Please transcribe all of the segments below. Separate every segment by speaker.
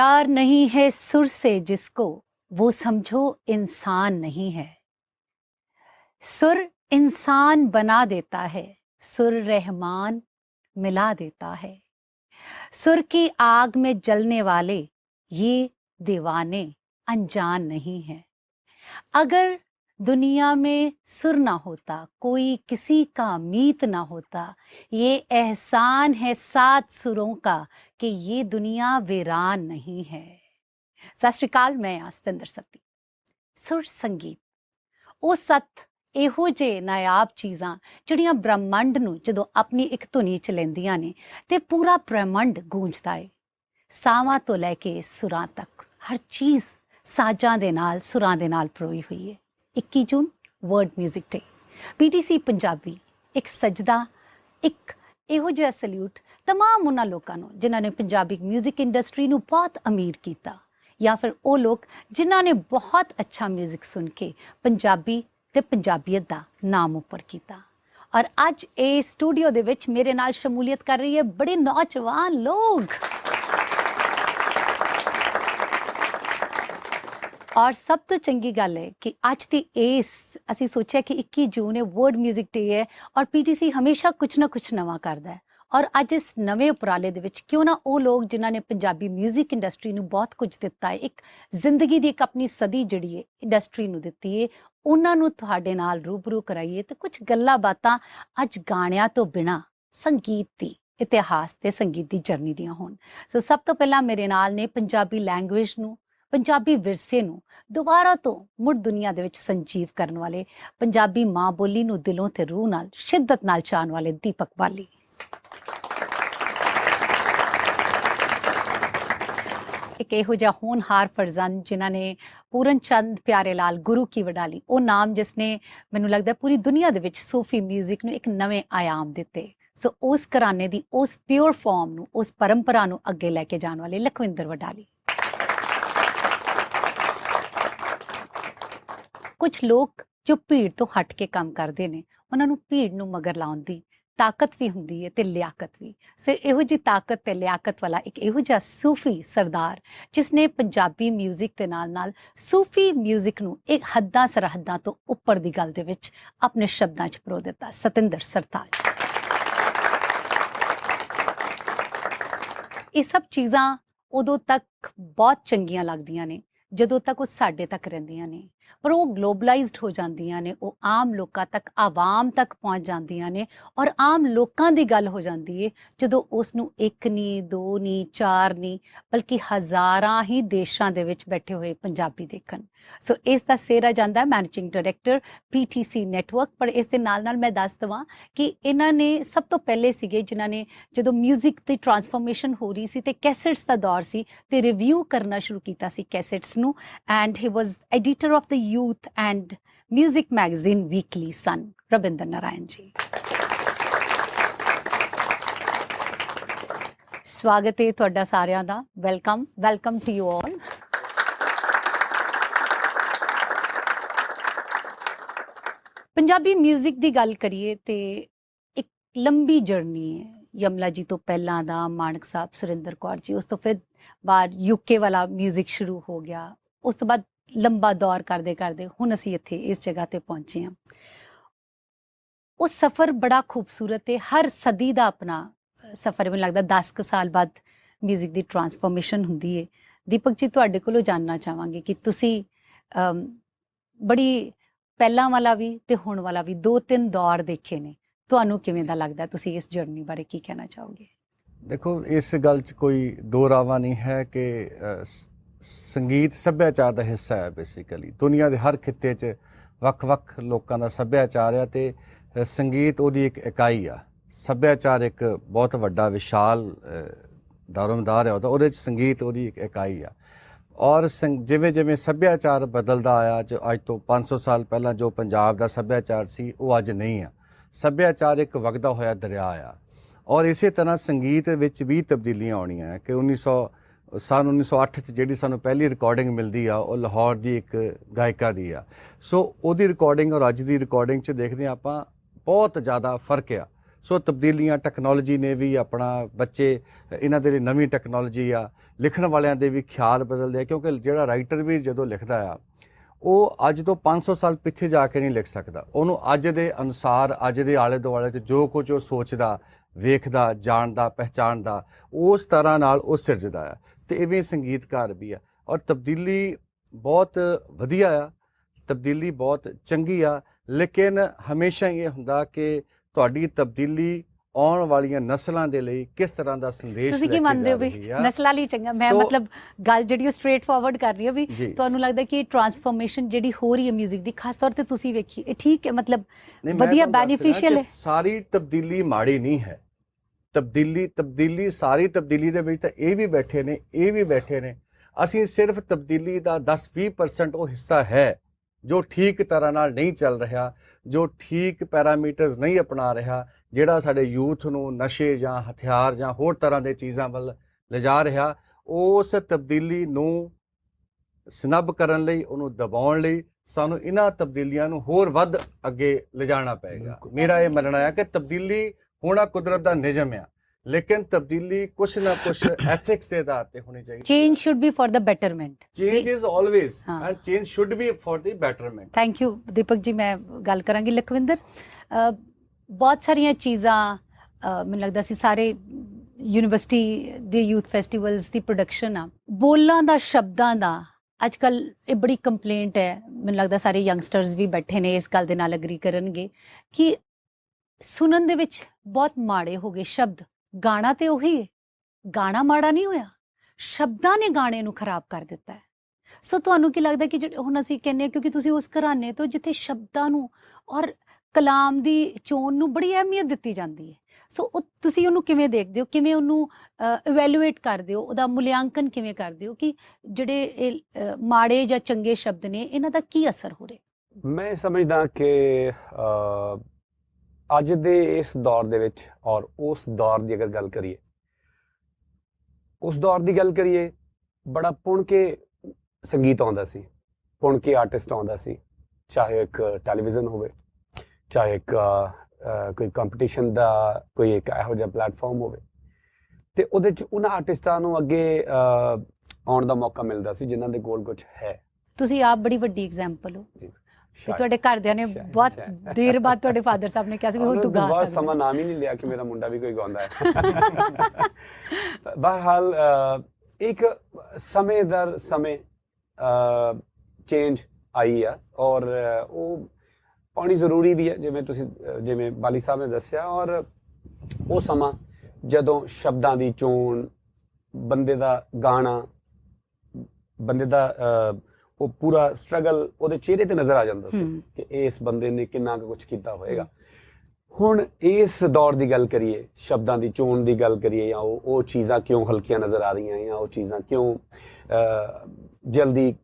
Speaker 1: प्यार नहीं है सुर से जिसको, वो समझो इंसान नहीं है। सुर इंसान बना देता है, सुर रहमान मिला देता है। सुर की आग में जलने वाले ये दीवाने अनजान नहीं है। अगर दुनिया में सुर ना होता, कोई किसी का मीत ना होता, ये एहसान है सात सुरों का कि ये दुनिया वीरान नहीं है ਸਤਿ ਸ਼੍ਰੀ ਅਕਾਲ ਮੈਂ ਆਸਤਿੰਦਰ ਸੱਤੀ ਸੁਰ ਸੰਗੀਤ ਉਹ ਸੱਤ ਇਹੋ ਜੇ ਨਾਇਆਬ ਚੀਜ਼ਾਂ ਜਿਹੜੀਆਂ ਬ੍ਰਹਮੰਡ ਨੂੰ ਜਦੋਂ ਆਪਣੀ ਇੱਕ ਧੁਨੀ ਚ ਲੈਂਦੀਆਂ ਨੇ ਤੇ ਪੂਰਾ ਬ੍ਰਹਮੰਡ ਗੂੰਜਦਾ ਏ ਸਾਵਾਂ ਤੋਂ ਲੈ ਕੇ ਸੁਰਾਂ ਤੱਕ ਹਰ ਚੀਜ਼ ਸਾਜ਼ਾਂ ਦੇ ਨਾਲ ਸੁਰਾਂ ਦੇ ਨਾਲ ਪਰੋਈ ਹੋਈ ਹੈ 21 June world 뮤직 day PTC Punjabi ਇੱਕ ਸਜਦਾ ਇੱਕ ਇਹੋ ਜਿਹਾ ਸਲੂਟ तमाम उन्होंने लोगों जिन्होंने पंजाबी म्यूज़िक इंडस्ट्री को बहुत अमीर किया या फिर वो लोग जिन्होंने बहुत अच्छा म्यूज़िक सुन के पंजाबी तो पंजाबीयत का नाम उपर किया और अज ये स्टूडियो के मेरे नाल शमूलीयत कर रही है बड़े नौजवान लोग। और सब तो चंकी गल है कि अज की इस असी सोचे कि इक्की जून है वर्ल्ड म्यूज़िक डे है, और पी टी सी हमेशा कुछ ना कुछ नवा करता है। ਔਰ ਅੱਜ ਇਸ ਨਵੇਂ ਉਪਰਾਲੇ ਦੇ ਵਿੱਚ ਕਿਉਂ ਨਾ ਉਹ ਲੋਕ ਜਿਨ੍ਹਾਂ ਨੇ ਪੰਜਾਬੀ 뮤직 ਇੰਡਸਟਰੀ ਨੂੰ ਬਹੁਤ ਕੁਝ ਦਿੱਤਾ ਹੈ, ਇੱਕ ਜ਼ਿੰਦਗੀ ਦੀ ਇੱਕ ਆਪਣੀ ਸਦੀ ਜਿਹੜੀ ਹੈ ਇੰਡਸਟਰੀ ਨੂੰ ਦਿੱਤੀ ਹੈ, ਉਹਨਾਂ ਨੂੰ ਤੁਹਾਡੇ ਨਾਲ ਰੂਬਰੂ ਕਰਾਈਏ ਤੇ ਕੁਝ ਗੱਲਾਂ ਬਾਤਾਂ ਅੱਜ ਗਾਣਿਆਂ ਤੋਂ ਬਿਨਾ, ਸੰਗੀਤ ਦੀ, ਇਤਿਹਾਸ ਤੇ ਸੰਗੀਤ ਦੀ ਜਰਨੀ ਦੀਆਂ ਹੋਣ। ਸੋ ਸਭ ਤੋਂ ਪਹਿਲਾਂ ਮੇਰੇ ਨਾਲ ਨੇ ਪੰਜਾਬੀ ਲੈਂਗੁਏਜ ਨੂੰ, ਪੰਜਾਬੀ ਵਿਰਸੇ ਨੂੰ ਦੁਬਾਰਾ ਤੋਂ ਮੁੜ ਦੁਨੀਆ ਦੇ ਵਿੱਚ ਸੰਜੀਵ ਕਰਨ ਵਾਲੇ ਪੰਜਾਬੀ ਮਾਂ ਬੋਲੀ ਨੂੰ ਦਿਲੋਂ ਤੇ ਰੂਹ ਨਾਲ, ਸ਼ਿੱਦਤ ਨਾਲ ਚਾਹਣ ਵਾਲੇ ਦੀਪਕ ਬਾਲੀ। ਇੱਕ ਇਹੋ ਜਿਹਾ ਹੋਣਹਾਰ ਫਰਜ਼ੰਦ ਜਿਨ੍ਹਾਂ ਨੇ ਪੂਰਨ ਚੰਦ ਪਿਆਰੇ ਲਾਲ ਗੁਰੂ ਕੀ ਵਡਾਲੀ ਉਹ ਨਾਮ ਜਿਸ ਨੇ ਮੈਨੂੰ ਲੱਗਦਾ ਪੂਰੀ ਦੁਨੀਆ ਦੇ ਵਿੱਚ ਸੂਫੀ 뮤직 ਨੂੰ ਇੱਕ ਨਵੇਂ ਆਯਾਮ ਦਿੱਤੇ। ਸੋ ਉਸ ਘਰਾਣੇ ਦੀ, ਉਸ ਪਿਓਰ ਫਾਰਮ ਨੂੰ, ਉਸ ਪਰੰਪਰਾ ਨੂੰ ਅੱਗੇ ਲੈ ਕੇ ਜਾਣ ਵਾਲੇ ਲਖਵਿੰਦਰ ਵਡਾਲੀ। ਕੁਝ ਲੋਕ ਜੋ ਭੀੜ ਤੋਂ ਹਟ ਕੇ ਕੰਮ ਕਰਦੇ ਨੇ, ਉਹਨਾਂ ਨੂੰ ਭੀੜ ਨੂੰ ਮਗਰ ਲਾਉਣ ਦੀ ਤਾਕਤ ਵੀ ਹੁੰਦੀ ਹੈ ਤੇ ਲਿਆਕਤ ਵੀ ਸੋ ਇਹੋ ਜੀ ਤਾਕਤ ਤੇ ਲਿਆਕਤ ਵਾਲਾ ਇੱਕ ਇਹੋ ਜਿਹਾ ਸੂਫੀ ਸਰਦਾਰ ਜਿਸ ਨੇ ਪੰਜਾਬੀ 뮤직 ਦੇ ਨਾਲ ਨਾਲ ਸੂਫੀ 뮤직 ਨੂੰ ਇੱਕ ਹੱਦਾਂ ਸਰਹੱਦਾਂ ਤੋਂ ਉੱਪਰ ਦੀ ਗੱਲ ਦੇ ਵਿੱਚ ਆਪਣੇ ਸ਼ਬਦਾਂ 'ਚ ਪਰੋ ਦਿੱਤਾ ਸਤਿੰਦਰ ਸਰਤਾਜ ਇਹ ਸਭ ਚੀਜ਼ਾਂ ਉਦੋਂ ਤੱਕ ਬਹੁਤ ਚੰਗੀਆਂ ਲੱਗਦੀਆਂ ਨੇ ਜਦੋਂ ਤੱਕ ਉਹ ਸਾਡੇ ਤੱਕ ਰਹਿੰਦੀਆਂ ਨੇ ਪਰ ਉਹ ਗਲੋਬਲਾਈਜ਼ਡ ਹੋ ਜਾਂਦੀਆਂ ਨੇ, ਉਹ ਆਮ ਲੋਕਾਂ ਤੱਕ, ਆਵਾਮ ਤੱਕ ਪਹੁੰਚ ਜਾਂਦੀਆਂ ਨੇ ਔਰ ਆਮ ਲੋਕਾਂ ਦੀ ਗੱਲ ਹੋ ਜਾਂਦੀ ਏ, ਜਦੋਂ ਉਸ ਨੂੰ ਇੱਕ ਨਹੀਂ ਦੋ ਨਹੀਂ ਚਾਰ ਨਹੀਂ ਬਲਕਿ ਹਜ਼ਾਰਾਂ ਹੀ ਦੇਸ਼ਾਂ ਦੇ ਵਿੱਚ ਬੈਠੇ ਹੋਏ ਪੰਜਾਬੀ ਦੇਖਣ। ਸੋ ਇਸ ਦਾ ਸੇਰਾ ਜਾਂਦਾ ਮੈਨੇਜਿੰਗ ਡਾਇਰੈਕਟਰ ਪੀਟੀਸੀ ਨੈਟਵਰਕ, ਪਰ ਇਸ ਦੇ ਨਾਲ ਨਾਲ ਮੈਂ ਦੱਸ ਦਵਾਂ ਕਿ ਇਹਨਾਂ ਨੇ ਸਭ ਤੋਂ ਪਹਿਲੇ ਸੀਗੇ ਜਿਨ੍ਹਾਂ ਨੇ ਜਦੋਂ 뮤직 ਦੀ ਟਰਾਂਸਫਰਮੇਸ਼ਨ ਹੋ ਰਹੀ ਸੀ ਤੇ ਕੈਸੇਟਸ ਦਾ ਦੌਰ ਸੀ ਤੇ ਰਿਵਿਊ ਕਰਨਾ ਸ਼ੁਰੂ ਕੀਤਾ ਸੀ ਕੈਸੇਟਸ ਨੂੰ, and he was editor of the youth and 뮤직 magazine weekly Sun Ravinder Narayan ji ਸਵਾਗਤ ਹੈ ਤੁਹਾਡਾ ਸਾਰਿਆਂ ਦਾ welcome welcome to you all Punjabi 뮤직 ਦੀ ਗੱਲ ਕਰੀਏ ਤੇ ਇੱਕ ਲੰਬੀ ਜਰਨੀ ਹੈ ਯਮਲਾ ਜੀ ਤੋਂ ਪਹਿਲਾਂ ਦਾ ਮਾਨਕ ਸਾਹਿਬ ਸੁਰਿੰਦਰ ਕੌਰ ਜੀ ਉਸ ਤੋਂ ਫਿਰ ਬਾਅਦ ਯੂਕੇ ਵਾਲਾ 뮤직 ਸ਼ੁਰੂ ਹੋ ਗਿਆ ਉਸ ਤੋਂ ਬਾਅਦ ਲੰਬਾ ਦੌਰ ਕਰਦੇ ਕਰਦੇ ਹੁਣ ਅਸੀਂ ਇੱਥੇ ਇਸ ਜਗ੍ਹਾ ਤੇ ਪਹੁੰਚੇ ਹਾਂ। ਉਹ ਸਫ਼ਰ ਬੜਾ ਖੂਬਸੂਰਤ ਹੈ ਹਰ ਸਦੀ ਦਾ ਆਪਣਾ ਸਫ਼ਰ ਮੈਨੂੰ ਲੱਗਦਾ 10 ਕੁ ਸਾਲ ਬਾਅਦ 뮤직 ਦੀ ਟਰਾਂਸਫਰਮੇਸ਼ਨ ਹੁੰਦੀ ਹੈ ਦੀਪਕ ਜੀ, ਤੁਹਾਡੇ ਕੋਲੋਂ ਜਾਨਣਾ ਚਾਹਾਂਗੇ ਕਿ ਤੁਸੀਂ ਬੜੀ ਪਹਿਲਾਂ ਵਾਲਾ ਵੀ ਤੇ ਹੁਣ ਵਾਲਾ ਵੀ ਦੋ ਤਿੰਨ ਦੌਰ ਦੇਖੇ ਨੇ। ਤੁਹਾਨੂੰ ਕਿਵੇਂ ਦਾ ਲੱਗਦਾ? ਤੁਸੀਂ ਇਸ ਜਰਨੀ ਬਾਰੇ ਕੀ ਕਹਿਣਾ ਚਾਹੋਗੇ?
Speaker 2: ਦੇਖੋ, ਇਸ ਗੱਲ 'ਚ ਕੋਈ ਦੋ ਰਾਵਾ ਨਹੀਂ ਹੈ ਕਿ ਸੰਗੀਤ ਸੱਭਿਆਚਾਰ ਦਾ ਹਿੱਸਾ ਹੈ ਬੇਸਿਕਲੀ ਦੁਨੀਆ ਦੇ ਹਰ ਖਿੱਤੇ 'ਚ ਵੱਖ-ਵੱਖ ਲੋਕਾਂ ਦਾ ਸੱਭਿਆਚਾਰ ਆ ਤੇ ਸੰਗੀਤ ਉਹਦੀ ਇੱਕ ਇਕਾਈ ਆ। ਸੱਭਿਆਚਾਰ ਇੱਕ ਬਹੁਤ ਵੱਡਾ, ਵਿਸ਼ਾਲ ਦਾਰੋਮਦਾਰ ਹੈ ਉਹਦਾ ਉਹਦੇ 'ਚ ਸੰਗੀਤ ਉਹਦੀ ਇੱਕ ਇਕਾਈ ਆ। ਔਰ ਸੰਗ- ਜਿਵੇਂ ਜਿਵੇਂ ਸੱਭਿਆਚਾਰ ਬਦਲਦਾ ਆਇਆ ਜੋ ਅੱਜ ਤੋਂ 500 ਸਾਲ ਪਹਿਲਾਂ ਜੋ ਪੰਜਾਬ ਦਾ ਸੱਭਿਆਚਾਰ ਸੀ, ਉਹ ਅੱਜ ਨਹੀਂ ਆ। ਸੱਭਿਆਚਾਰ ਇੱਕ ਵਗਦਾ ਹੋਇਆ ਦਰਿਆ ਆ। ਔਰ ਇਸੇ ਤਰ੍ਹਾਂ ਸੰਗੀਤ ਵਿੱਚ ਵੀ ਤਬਦੀਲੀਆਂ ਆਉਣੀਆਂ ਹੈ ਕਿ 1900 ਸਾਲ 1908 ਚ ਜਿਹੜੀ ਸਾਨੂੰ ਪਹਿਲੀ ਰਿਕਾਰਡਿੰਗ ਮਿਲਦੀ ਆ, ਉਹ ਲਾਹੌਰ ਦੀ ਇੱਕ ਗਾਇਕਾ ਦੀ ਆ। ਸੋ ਉਹਦੀ ਰਿਕਾਰਡਿੰਗ ਔਰ ਅੱਜ ਦੀ ਰਿਕਾਰਡਿੰਗ ਚ ਦੇਖਦੇ ਹਾਂ ਆਪਾਂ ਬਹੁਤ ਜ਼ਿਆਦਾ ਫ਼ਰਕ ਆ। ਸੋ ਤਬਦੀਲੀਆਂ ਟੈਕਨੋਲੋਜੀ ਨੇ ਵੀ ਆਪਣਾ ਬੱਚੇ, ਇਹਨਾਂ ਦੇ ਲਈ ਨਵੀਂ ਟੈਕਨੋਲੋਜੀ ਆ, ਲਿਖਣ ਵਾਲਿਆਂ ਦੇ ਵੀ ਖਿਆਲ ਬਦਲਦੇ ਆ, ਕਿਉਂਕਿ ਜਿਹੜਾ ਰਾਈਟਰ ਵੀ ਜਦੋਂ ਲਿਖਦਾ ਆ, ਉਹ ਅੱਜ ਤੋਂ 500 ਸਾਲ ਪਿੱਛੇ ਜਾ ਕੇ ਨਹੀਂ ਲਿਖ ਸਕਦਾ। ਉਹਨੂੰ ਅੱਜ ਦੇ ਅਨੁਸਾਰ, ਅੱਜ ਦੇ ਆਲੇ ਦੁਆਲੇ 'ਚ ਜੋ ਕੁਝ ਉਹ ਸੋਚਦਾ, ਵੇਖਦਾ, ਜਾਣਦਾ, ਪਹਿਚਾਣਦਾ, ਉਸ ਤਰ੍ਹਾਂ ਨਾਲ ਉਹ ਸਿਰਜਦਾ ਆ। ਤੇ ਇਵੇਂ ਸੰਗੀਤਕਾਰ ਵੀ ਆ ਔਰ ਤਬਦੀਲੀ ਬਹੁਤ ਵਧੀਆ ਆ ਤਬਦੀਲੀ ਬਹੁਤ ਚੰਗੀ ਆ ਲੇਕਿਨ ਹਮੇਸ਼ਾ ਇਹ ਹੁੰਦਾ ਕਿ ਤੁਹਾਡੀ ਤਬਦੀਲੀ ਆਉਣ ਵਾਲੀਆਂ ਨਸਲਾਂ ਦੇ ਲਈ ਕਿਸ ਤਰ੍ਹਾਂ ਦਾ ਸੰਦੇਸ਼
Speaker 1: ਤੁਸੀਂ ਕੀ ਮੰਨਦੇ ਹੋ ਵੀ। ਨਸਲਾਂ ਲਈ ਚੰਗਾ ਮੈਂ ਮਤਲਬ ਗੱਲ ਜਿਹੜੀ ਉਹ ਸਟ੍ਰੇਟ ਫਾਰਵਰਡ ਕਰ ਰਹੀ ਹਾਂ ਵੀ ਤੁਹਾਨੂੰ ਲੱਗਦਾ ਕਿ ਟਰਾਂਸਫਰਮੇਸ਼ਨ ਜਿਹੜੀ ਹੋ ਰਹੀ ਹੈ 뮤직 ਦੀ ਖਾਸ ਤੌਰ ਤੇ ਤੁਸੀਂ ਵੇਖੀ ਇਹ ਠੀਕ ਹੈ ਮਤਲਬ ਵਧੀਆ
Speaker 2: ਕਿ
Speaker 1: ਹੈ।
Speaker 2: ਸਾਰੀ ਤਬਦੀਲੀ ਮਾੜੀ ਨਹੀਂ ਹੈ ਤਬਦੀਲੀ ਤਬਦੀਲੀ ਸਾਰੀ ਤਬਦੀਲੀ ਦੇ ਵਿੱਚ ਤਾਂ ਇਹ ਵੀ ਬੈਠੇ ਨੇ ਇਹ ਵੀ ਬੈਠੇ ਨੇ ਅਸੀਂ ਸਿਰਫ ਤਬਦੀਲੀ ਦਾ 10-20% ਉਹ ਹਿੱਸਾ ਹੈ ਜੋ ਠੀਕ ਤਰ੍ਹਾਂ ਨਾਲ ਨਹੀਂ ਚੱਲ ਰਿਹਾ ਜੋ ਠੀਕ ਪੈਰਾਮੀਟਰਸ ਨਹੀਂ ਅਪਣਾ ਰਿਹਾ ਜਿਹੜਾ ਸਾਡੇ ਯੂਥ ਨੂੰ ਨਸ਼ੇ ਜਾਂ ਹਥਿਆਰ ਜਾਂ ਹੋਰ ਤਰ੍ਹਾਂ ਦੇ ਚੀਜ਼ਾਂ ਵੱਲ ਲਿਜਾ ਰਿਹਾ ਉਸ ਤਬਦੀਲੀ ਨੂੰ ਸਨੱਬ ਕਰਨ ਲਈ ਉਹਨੂੰ ਦਬਾਉਣ ਲਈ ਸਾਨੂੰ ਇਹਨਾਂ ਤਬਦੀਲੀਆਂ ਨੂੰ ਹੋਰ ਵੱਧ ਅੱਗੇ ਲਿਜਾਣਾ ਪਏਗਾ। ਮੇਰਾ ਇਹ ਮੰਨਣਾ ਹੈ ਕਿ ਤਬਦੀਲੀ ਹੋਣਾ ਕੁਦਰਤ ਦਾ ਨਿਯਮ ਆ ਲੇਕਿਨ ਤਬਦੀਲੀ ਕੁਛ ਨਾ ਕੁਛ ਐਥਿਕਸ ਦੇ ਆਧਾਰ ਤੇ ਹੋਣੀ ਚਾਹੀਦੀ
Speaker 1: change should be for the
Speaker 2: betterment change is
Speaker 1: always
Speaker 2: and change should be for the betterment
Speaker 1: thank you Deepak ji ਮੈਂ ਗੱਲ ਕਰਾਂਗੀ ਲਖਵਿੰਦਰ। ਬਹੁਤ ਸਾਰੀਆਂ ਚੀਜ਼ਾਂ ਮੈਨੂੰ ਲੱਗਦਾ ਸੀ ਸਾਰੇ ਯੂਨੀਵਰਸਿਟੀ ਦੇ ਯੂਥ ਫੈਸਟੀਵਲਸ ਦੀ ਪ੍ਰੋਡਕਸ਼ਨ ਆ। ਬੋਲਾਂ ਦਾ ਸ਼ਬਦਾਂ ਦਾ ਅੱਜ ਕੱਲ ਇਹ ਬੜੀ ਕੰਪਲੇਂਟ ਹੈ। ਮੈਨੂੰ ਲੱਗਦਾ ਸਾਰੇ ਯੰਗਸਟਰਸ ਵੀ ਬੈਠੇ ਨੇ ਇਸ ਗੱਲ ਦੇ ਨਾਲ ਅਗਰੀ ਕਰਨਗੇ ਕਿ ਸੁਣਨ ਦੇ ਵਿੱਚ ਬਹੁਤ ਮਾੜੇ ਹੋ ਗਏ ਸ਼ਬਦ। ਗਾਣਾ ਤੇ ਉਹੀ ਹੈ ਗਾਣਾ ਮਾੜਾ ਨਹੀਂ ਹੋਇਆ। ਸ਼ਬਦਾਂ ਨੇ ਗਾਣੇ ਨੂੰ ਖਰਾਬ ਕਰ ਦਿੱਤਾ ਹੈ। ਸੋ ਤੁਹਾਨੂੰ ਕੀ ਲੱਗਦਾ ਕਿ ਜਿਹੜੇ ਹੁਣ ਅਸੀਂ ਕਹਿੰਦੇ ਹਾਂ ਕਿਉਂਕਿ ਤੁਸੀਂ ਉਸ ਘਰਾਣੇ ਤੋਂ ਜਿੱਥੇ ਸ਼ਬਦਾਂ ਨੂੰ ਔਰ ਕਲਾਮ ਦੀ ਚੋਣ ਨੂੰ ਬੜੀ ਅਹਿਮੀਅਤ ਦਿੱਤੀ ਜਾਂਦੀ ਹੈ। ਸੋ ਉਹ ਤੁਸੀਂ ਉਹਨੂੰ ਕਿਵੇਂ ਦੇਖਦੇ ਹੋ? ਕਿਵੇਂ ਉਹਨੂੰ ਇਵੈਲੂਏਟ ਕਰਦੇ ਹੋ? ਉਹਦਾ ਮੁਲਾਂਕਣ ਕਿਵੇਂ ਕਰਦੇ ਹੋ ਕਿ ਜਿਹੜੇ ਇਹ ਮਾੜੇ ਜਾਂ ਚੰਗੇ ਸ਼ਬਦ ਨੇ, ਇਹਨਾਂ ਦਾ ਕੀ ਅਸਰ ਹੋ ਰਿਹਾ?
Speaker 3: ਮੈਂ ਸਮਝਦਾ ਕਿ ਅੱਜ ਦੇ ਇਸ ਦੌਰ ਦੇ ਵਿੱਚ ਔਰ ਉਸ ਦੌਰ ਦੀ ਅਗਰ ਗੱਲ ਕਰੀਏ ਉਸ ਦੌਰ ਦੀ ਗੱਲ ਕਰੀਏ ਬੜਾ ਪੁਣ ਕੇ ਸੰਗੀਤ ਆਉਂਦਾ ਸੀ ਪੁਣ ਕੇ ਆਰਟਿਸਟ ਆਉਂਦਾ ਸੀ ਚਾਹੇ ਇੱਕ ਟੈਲੀਵਿਜ਼ਨ ਹੋਵੇ ਚਾਹੇ ਇੱਕ ਕੋਈ ਕੰਪੀਟੀਸ਼ਨ ਦਾ ਕੋਈ ਇੱਕ ਇਹੋ ਜਿਹਾ ਪਲੇਟਫਾਰਮ ਹੋਵੇ ਤੇ ਉਹਦੇ ਚ ਉਹਨਾਂ ਆਰਟਿਸਟਾਂ ਨੂੰ ਅੱਗੇ ਆਉਣ ਦਾ ਮੌਕਾ ਮਿਲਦਾ ਸੀ ਜਿਨ੍ਹਾਂ ਦੇ ਕੋਲ ਕੁਝ ਹੈ।
Speaker 1: ਤੁਸੀਂ ਆਪ ਬੜੀ ਵੱਡੀ ਐਗਜ਼ਾਮਪਲ ਹੋ।
Speaker 3: ਸ਼ਾਇਦ।
Speaker 1: ਤੁਹਾਡੇ ਘਰਦਿਆਂ ਨੇ ਬਹੁਤ। ਦੇਰ ਬਾਅਦ ਤੁਹਾਡੇ ਫਾਦਰ ਸਾਹਿਬ ਨੇ ਕਿਹਾ ਸੀ ਵੀ ਹੁਣ ਤੂੰ ਗਾ
Speaker 3: ਬਹੁਤ
Speaker 1: ਸਕਦਾ
Speaker 3: ਸਮਾਂ ਨਾਮ ਹੀ ਨਹੀਂ ਲਿਆ ਕਿ ਮੇਰਾ ਮੁੰਡਾ ਵੀ ਕੋਈ ਗਾਉਂਦਾ ਹੈ ਬਹਰਹਾਲ ਇੱਕ ਸਮੇਂ ਦਰ ਸਮੇਂ ਚੇਂਜ ਆਈ ਆ ਔਰ ਉਹ ਪਾਉਣੀ ਜ਼ਰੂਰੀ ਵੀ ਹੈ ਜਿਵੇਂ ਤੁਸੀਂ ਜਿਵੇਂ ਬਾਲੀ ਸਾਹਿਬ ਨੇ ਦੱਸਿਆ ਔਰ ਉਹ ਸਮਾਂ ਜਦੋਂ ਸ਼ਬਦਾਂ ਦੀ ਚੋਣ ਬੰਦੇ ਦਾ ਗਾਣਾ ਬੰਦੇ ਦਾ ਉਹ ਪੂਰਾ ਸਟਰਗਲ ਉਹਦੇ ਚਿਹਰੇ ਤੇ ਨਜ਼ਰ ਆ ਜਾਂਦਾ ਸੀ। ਕਿ ਇਸ ਬੰਦੇ ਨੇ ਕਿੰਨਾ ਕੁ ਕੁਝ ਕੀਤਾ ਹੋਵੇਗਾ ਹੁਣ ਇਸ ਦੌਰ ਦੀ ਗੱਲ ਕਰੀਏ ਸ਼ਬਦਾਂ ਦੀ ਚੋਣ ਦੀ ਗੱਲ ਕਰੀਏ ਜਾਂ ਉਹ ਉਹ ਚੀਜ਼ਾਂ ਕਿਉਂ ਹਲਕੀਆਂ ਨਜ਼ਰ ਆ ਰਹੀਆਂ ਜਾਂ ਉਹ ਚੀਜ਼ਾਂ ਕਿਉਂ ਜਲਦੀ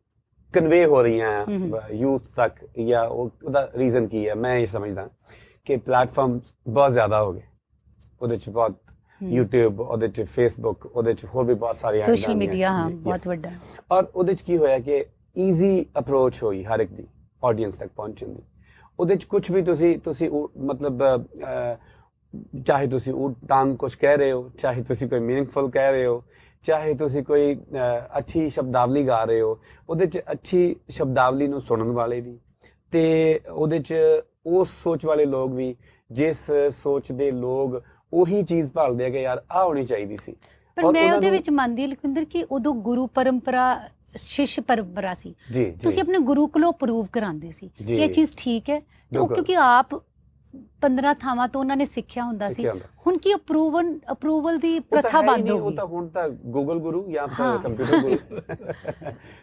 Speaker 3: ਕਨਵੇ ਹੋ ਰਹੀਆਂ। ਯੂਥ ਤੱਕ ਜਾਂ ਉਹ ਉਹਦਾ ਰੀਜ਼ਨ ਕੀ ਹੈ ਮੈਂ ਇਹ ਸਮਝਦਾ ਕਿ ਪਲੇਟਫਾਰਮ ਬਹੁਤ ਜ਼ਿਆਦਾ ਹੋ ਗਏ ਉਹਦੇ ਚ ਬਹੁਤ। YouTube ਉਹਦੇ ਚ Facebook ਉਹਦੇ ਚ ਹੋਰ ਵੀ ਬਹੁਤ ਸਾਰੀਆਂ
Speaker 1: ਸੋਸ਼ਲ ਮੀਡੀਆ। ਹਾਂ ਬਹੁਤ। ਵੱਡਾ
Speaker 3: ਔਰ ਉਹਦੇ ਚ ਕੀ ਹੋਇਆ ਕਿ ਈਜ਼ੀ ਅਪਰੋਚ ਹੋਈ ਹਰ ਇੱਕ ਦੀ ਆਡੀਅנס ਤੱਕ ਪਹੁੰਚਣ ਦੀ। ਉਹਦੇ ਚ ਕੁਝ ਵੀ ਤੁਸੀਂ ਤੁਸੀਂ ਉਹ ਮਤਲਬ ਚਾਹੇ ਤੁਸੀਂ ਉਹ ਟਾਂਗ ਕੁਝ ਕਹਿ ਰਹੇ ਹੋ ਚਾਹੇ ਤੁਸੀਂ ਕੋਈ ਮੀਨਿੰਗਫੁਲ ਕਹਿ ਰਹੇ ਹੋ ਚਾਹੇ ਤੁਸੀਂ ਕੋਈ ਅੱਛੀ ਸ਼ਬਦਾਵਲੀ ਗਾ ਰਹੇ ਹੋ ਉਹਦੇ ਚ ਅੱਛੀ ਸ਼ਬਦਾਵਲੀ ਨੂੰ ਸੁਣਨ ਵਾਲੇ ਵੀ ਤੇ ਉਹਦੇ ਚ ਉਸ ਸੋਚ ਵਾਲੇ ਲੋਕ ਵੀ ਜਿਸ ਸੋਚ ਦੇ ਲੋਕ ਉਹੀ ਚੀਜ਼ ਭਾਲਦੇ ਆ ਕਿ ਯਾਰ ਆ ਹੋਣੀ ਚਾਹੀਦੀ ਸੀ।
Speaker 1: ਪਰ ਮੈਂ ਉਹਦੇ ਵਿੱਚ ਮੰਨਦੀ ਹਾਂ ਲਖਵਿੰਦਰ ਕਿ ਉਦੋਂ ਗੁਰੂ ਪਰੰਪਰਾ ਸ਼ਿਸ਼ ਪਰੰਪਰਾ ਸੀ। ਤੁਸੀਂ ਆਪਣੇ ਗੁਰੂ ਕੋਲੋਂ ਪ੍ਰੂਵ ਕਰਾਉਂਦੇ ਸੀ ਕਿ ਇਹ। ਚੀਜ਼ ਠੀਕ ਹੈ। ਤੇ ਉਹ। ਕਿਉਂਕਿ ਆਪ 15 ਥਾਵਾਂ ਤੋਂ ਉਹਨਾਂ ਨੇ ਸਿੱਖਿਆ ਹੁੰਦਾ ਸੀ। ਹੁਣ ਕੀ ਅਪਰੂਵਲ ਅਪਰੂਵਲ ਦੀ
Speaker 3: ਉਹ
Speaker 1: ਪ੍ਰਥਾ
Speaker 3: ਹੀ
Speaker 1: ਬੰਦ ਹੋ
Speaker 3: ਉਹ
Speaker 1: ਗਈ?
Speaker 3: ਤਾਂ ਹੁਣ ਤਾਂ ਗੂਗਲ ਗੁਰੂ ਜਾਂ। ਫਿਰ ਕੰਪਿਊਟਰ ਗੁਰੂ।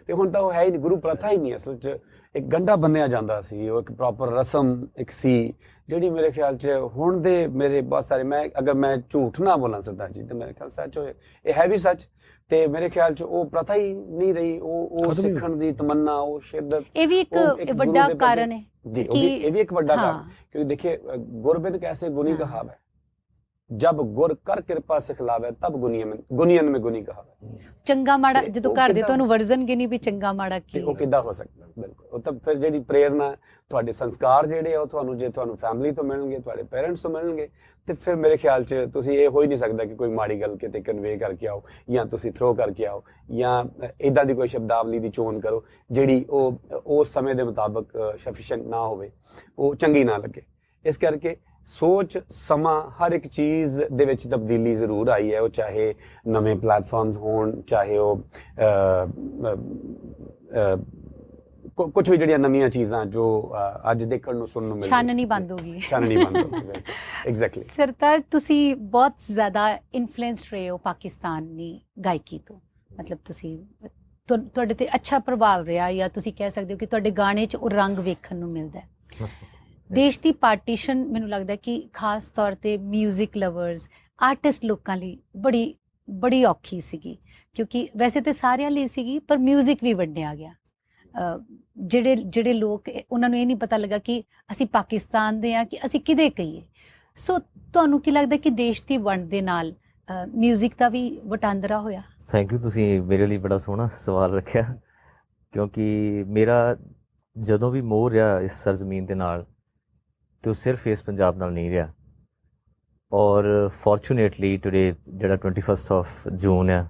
Speaker 3: ਤੇ ਹੁਣ ਤਾਂ ਉਹ ਹੈ ਹੀ ਨਹੀਂ ਗੁਰੂ ਪ੍ਰਥਾ ਹੀ ਨਹੀਂ ਅਸਲ 'ਚ। ਇੱਕ ਗੰਡਾ ਬੰਨਿਆ ਜਾਂਦਾ ਸੀ ਉਹ ਇੱਕ ਪ੍ਰੋਪਰ ਰਸਮ ਇੱਕ ਸੀ। ਜਿਹੜੀ ਮੇਰੇ ਖਿਆਲ 'ਚ ਹੁਣ ਦੇ ਮੇਰੇ ਬਹੁਤ ਸਾਰੇ ਮੈਂ ਅਗਰ ਮੈਂ ਝੂਠ ਨਾ ਬੋਲਾਂ ਸਰਦਾਰ ਜੀ ਤੇ ਮੇਰੇ ਖਿਆਲ ਸੱਚ ਹੋਏ ਇਹ ਹੈ ਵੀ ਸੱਚ। ਤੇ ਮੇਰੇ ਖਿਆਲ ਚ ਉਹ ਪ੍ਰਥਾ ਹੀ ਨਹੀਂ ਰਹੀ ਉਹ ਉਹ ਸਿੱਖਣ ਦੀ ਤਮੰਨਾ ਉਹ ਸ਼ਿੱਦਤ
Speaker 1: ਇਹ ਵੀ ਇੱਕ ਵੱਡਾ ਕਾਰਨ ਹੈ
Speaker 3: ਕਿ ਇਹ ਵੀ ਇੱਕ ਵੱਡਾ ਕਾਰਨ ਕਿਉਂਕਿ ਦੇਖਿਏ ਗੁਰਬਿੰਦ ਕੈਸੇ
Speaker 1: ਗੁਣੀ
Speaker 3: ਕਹਾਵ? ਹੈ ਜਬ ਗੁਰ ਕਰ ਕਿਰਪਾ ਸਿਖਲਾਵੇ ਤਬ ਗੁਨੀਅਨ ਗੁਨੀਅਨ में ਗੁਨੀ ਕਹਾਵੇ।
Speaker 1: ਚੰਗਾ ਮਾੜਾ ਜਦੋਂ ਘਰ ਦੇ ਤੁਹਾਨੂੰ ਵਰਜ਼ਨਗੇ ਨਹੀਂ ਵੀ ਚੰਗਾ ਮਾੜਾ ਕੀ
Speaker 3: ਉਹ। ਕਿੱਦਾਂ ਹੋ ਸਕਦਾ? ਬਿਲਕੁਲ। ਉਹ ਤਾਂ ਫਿਰ ਜਿਹੜੀ ਪ੍ਰੇਰਨਾ ਹੈ, ਤੁਹਾਡੇ ਸੰਸਕਾਰ ਜਿਹੜੇ ਆ ਉਹ ਤੁਹਾਨੂੰ ਜੇ ਤੁਹਾਨੂੰ ਫੈਮਿਲੀ ਤੋਂ ਮਿਲਣਗੇ ਤੁਹਾਡੇ ਪੇਰੈਂਟਸ ਤੋਂ ਮਿਲਣਗੇ ਤੇ ਫਿਰ ਮੇਰੇ ਖਿਆਲ 'ਚ ਤੁਸੀਂ ਇਹ ਹੋ ਹੀ ਨਹੀਂ ਸਕਦਾ ਕਿ ਕੋਈ ਮਾੜੀ ਗੱਲ ਕਿਤੇ ਕਨਵੇ ਕਰਕੇ ਆਓ ਜਾਂ ਤੁਸੀਂ ਥਰੋ ਕਰਕੇ ਆਓ ਜਾਂ ਇਦਾਂ ਦੀ ਕੋਈ ਸ਼ਬਦਾਵਲੀ ਦੀ ਚੋਣ ਕਰੋ ਜਿਹੜੀ ਉਹ ਉਸ ਸਮੇਂ ਦੇ ਮੁਤਾਬਕ ਸਫੀਸ਼ੀਐਂਟ ਨਾ ਹੋਵੇ। ਉਹ ਚੰਗੀ ਨਾ ਲੱਗੇ। ਇਸ ਕਰਕੇ ਸੋਚ ਸਮਾਂ ਹਰ ਇੱਕ ਚੀਜ਼ ਦੇ ਵਿੱਚ ਤਬਦੀਲੀ ਜ਼ਰੂਰ ਆਈ ਹੈ। ਉਹ ਚਾਹੇ ਨਵੇਂ ਪਲੇਟਫਾਰਮਸ ਹੋਣ ਚਾਹੇ ਉਹ ਕੁਝ ਵੀ ਜਿਹੜੀਆਂ ਨਵੀਆਂ ਚੀਜ਼ਾਂ ਜੋ ਅੱਜ ਦੇਖਣ ਨੂੰ ਸੁਣਨ ਨੂੰ ਮਿਲ
Speaker 1: ਛਾਨਣੀ ਬੰਦ ਹੋ ਗਈ।
Speaker 3: ਛਾਨਣੀ ਬੰਦ ਹੋ ਗਈ ਐਗਜ਼ੈਕਟਲੀ
Speaker 1: ਸਰਤਾਜ ਤੁਸੀਂ ਬਹੁਤ ਜ਼ਿਆਦਾ ਇਨਫਲੂਐਂਸਡ ਰਹੇ ਹੋ ਪਾਕਿਸਤਾਨੀ ਗਾਇਕੀ ਤੋਂ। ਮਤਲਬ ਤੁਸੀਂ ਤੁਹਾ- ਤੁਹਾਡੇ ਤੇ ਅੱਛਾ ਪ੍ਰਭਾਵ ਰਿਹਾ ਜਾਂ ਤੁਸੀਂ ਕਹਿ ਸਕਦੇ ਹੋ ਕਿ ਤੁਹਾਡੇ ਗਾਣੇ 'ਚ ਉਹ ਰੰਗ ਵੇਖਣ ਨੂੰ ਮਿਲਦਾ ਹੈ। ਦੇਸ਼ ਦੀ ਪਾਰਟੀਸ਼ਨ ਮੈਨੂੰ ਲੱਗਦਾ ਕਿ ਖਾਸ ਤੌਰ ਤੇ 뮤직 ਲਵਰਸ ਆਰਟਿਸਟ ਲੋਕਾਂ ਲਈ ਬੜੀ ਬੜੀ ਔਖੀ ਸੀਗੀ ਕਿਉਂਕਿ ਵੈਸੇ ਤੇ ਸਾਰਿਆਂ ਲਈ ਸੀਗੀ ਪਰ 뮤직 ਵੀ ਵੰਡਿਆ ਗਿਆ ਅਹ ਜਿਹੜੇ ਜਿਹੜੇ ਲੋਕ ਇਹ- ਉਹਨਾਂ ਨੂੰ ਇਹ ਨਹੀਂ ਪਤਾ ਲੱਗਾ ਕਿ ਅਸੀਂ ਪਾਕਿਸਤਾਨ ਦੇ ਆ ਕਿ ਅਸੀਂ ਕਿਹਦੇ ਕਹੀਏ ਸੋ ਤੁਹਾਨੂੰ ਕੀ ਲੱਗਦਾ ਕਿ ਦੇਸ਼ ਦੀ ਵੰਡ ਦੇ ਨਾਲ 뮤직 ਦਾ ਵੀ ਵਟਾਂਦਰਾ ਹੋਇਆ
Speaker 4: ਥੈਂਕ ਯੂ ਤੁਸੀਂ ਮੇਰੇ ਲਈ ਬੜਾ ਸੋਹਣਾ ਸਵਾਲ ਰੱਖਿਆ ਕਿਉਂਕਿ ਮੇਰਾ ਜਦੋਂ ਵੀ ਮੋਹ ਰਿਹਾ ਇਸ ਸਰਜ਼ਮੀਨ ਦੇ ਨਾਲ ਤੇ ਉਹ ਸਿਰਫ ਇਸ ਪੰਜਾਬ ਨਾਲ ਨਹੀਂ ਰਿਹਾ। ਔਰ ਫੋਰਚੂਨੇਟਲੀ ਟੁਡੇ ਜਿਹੜਾ 21st ਆਫ ਜੂਨ ਹੈ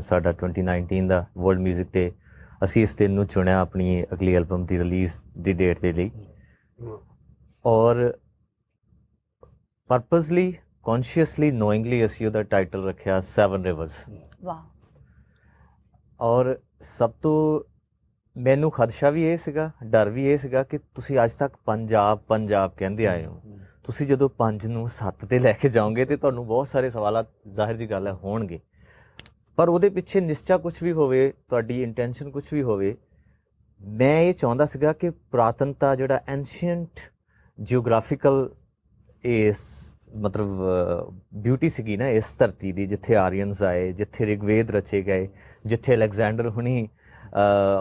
Speaker 4: ਸਾਡਾ 2019 ਦਾ ਵਰਲਡ 뮤직 ਡੇ ਅਸੀਂ ਇਸ ਦਿਨ ਨੂੰ ਚੁਣਿਆ ਆਪਣੀ ਅਗਲੀ ਐਲਬਮ ਦੀ ਰਿਲੀਜ਼ ਦੀ ਡੇਟ ਦੇ ਲਈ। ਔਰ ਪਰਪਸਲੀ ਕੌਨਸ਼ੀਅਸਲੀ ਨੋਇੰਗਲੀ ਅਸੀਂ ਉਹਦਾ ਟਾਈਟਲ ਰੱਖਿਆ ਸੈਵਨ ਰਿਵਰਸ
Speaker 1: ਵਾਹ।
Speaker 4: ਔਰ ਸਭ ਤੋਂ ਮੈਨੂੰ ਖਦਸ਼ਾ ਵੀ ਇਹ ਸੀਗਾ ਡਰ ਵੀ ਇਹ ਸੀਗਾ ਕਿ ਤੁਸੀਂ ਅੱਜ ਤੱਕ ਪੰਜਾਬ ਪੰਜਾਬ ਕਹਿੰਦੇ ਆਏ ਹੋ। ਤੁਸੀਂ ਜਦੋਂ ਪੰਜ ਨੂੰ ਸੱਤ ਤੇ ਲੈ ਕੇ ਜਾਓਗੇ ਤੇ ਤੁਹਾਨੂੰ ਬਹੁਤ ਸਾਰੇ ਸਵਾਲਾਂ ਜ਼ਾਹਿਰ ਜੀ ਗੱਲ ਹੈ ਹੋਣਗੇ। ਪਰ ਉਹਦੇ ਪਿੱਛੇ ਨਿਸ਼ਚਾ ਕੁਝ ਵੀ ਹੋਵੇ ਤੁਹਾਡੀ ਇੰਟੈਂਸ਼ਨ ਕੁਝ ਵੀ ਹੋਵੇ ਮੈਂ ਇਹ ਚਾਹੁੰਦਾ ਸੀਗਾ ਕਿ ਪੁਰਾਤਨਤਾ ਜਿਹੜਾ ਐਂਸ਼ੀਅੰਟ ਜੀਓਗ੍ਰਾਫਿਕਲ ਇਸ ਮਤਲਬ ਬਿਊਟੀ ਸੀਗੀ ਨਾ ਇਸ ਧਰਤੀ ਦੀ ਜਿੱਥੇ ਆਰੀਅਨਸ ਆਏ ਜਿੱਥੇ ਰਿਗਵੇਦ ਰਚੇ ਗਏ ਜਿੱਥੇ ਅਲੈਗਜ਼ੈਂਡਰ ਹੁਣੀ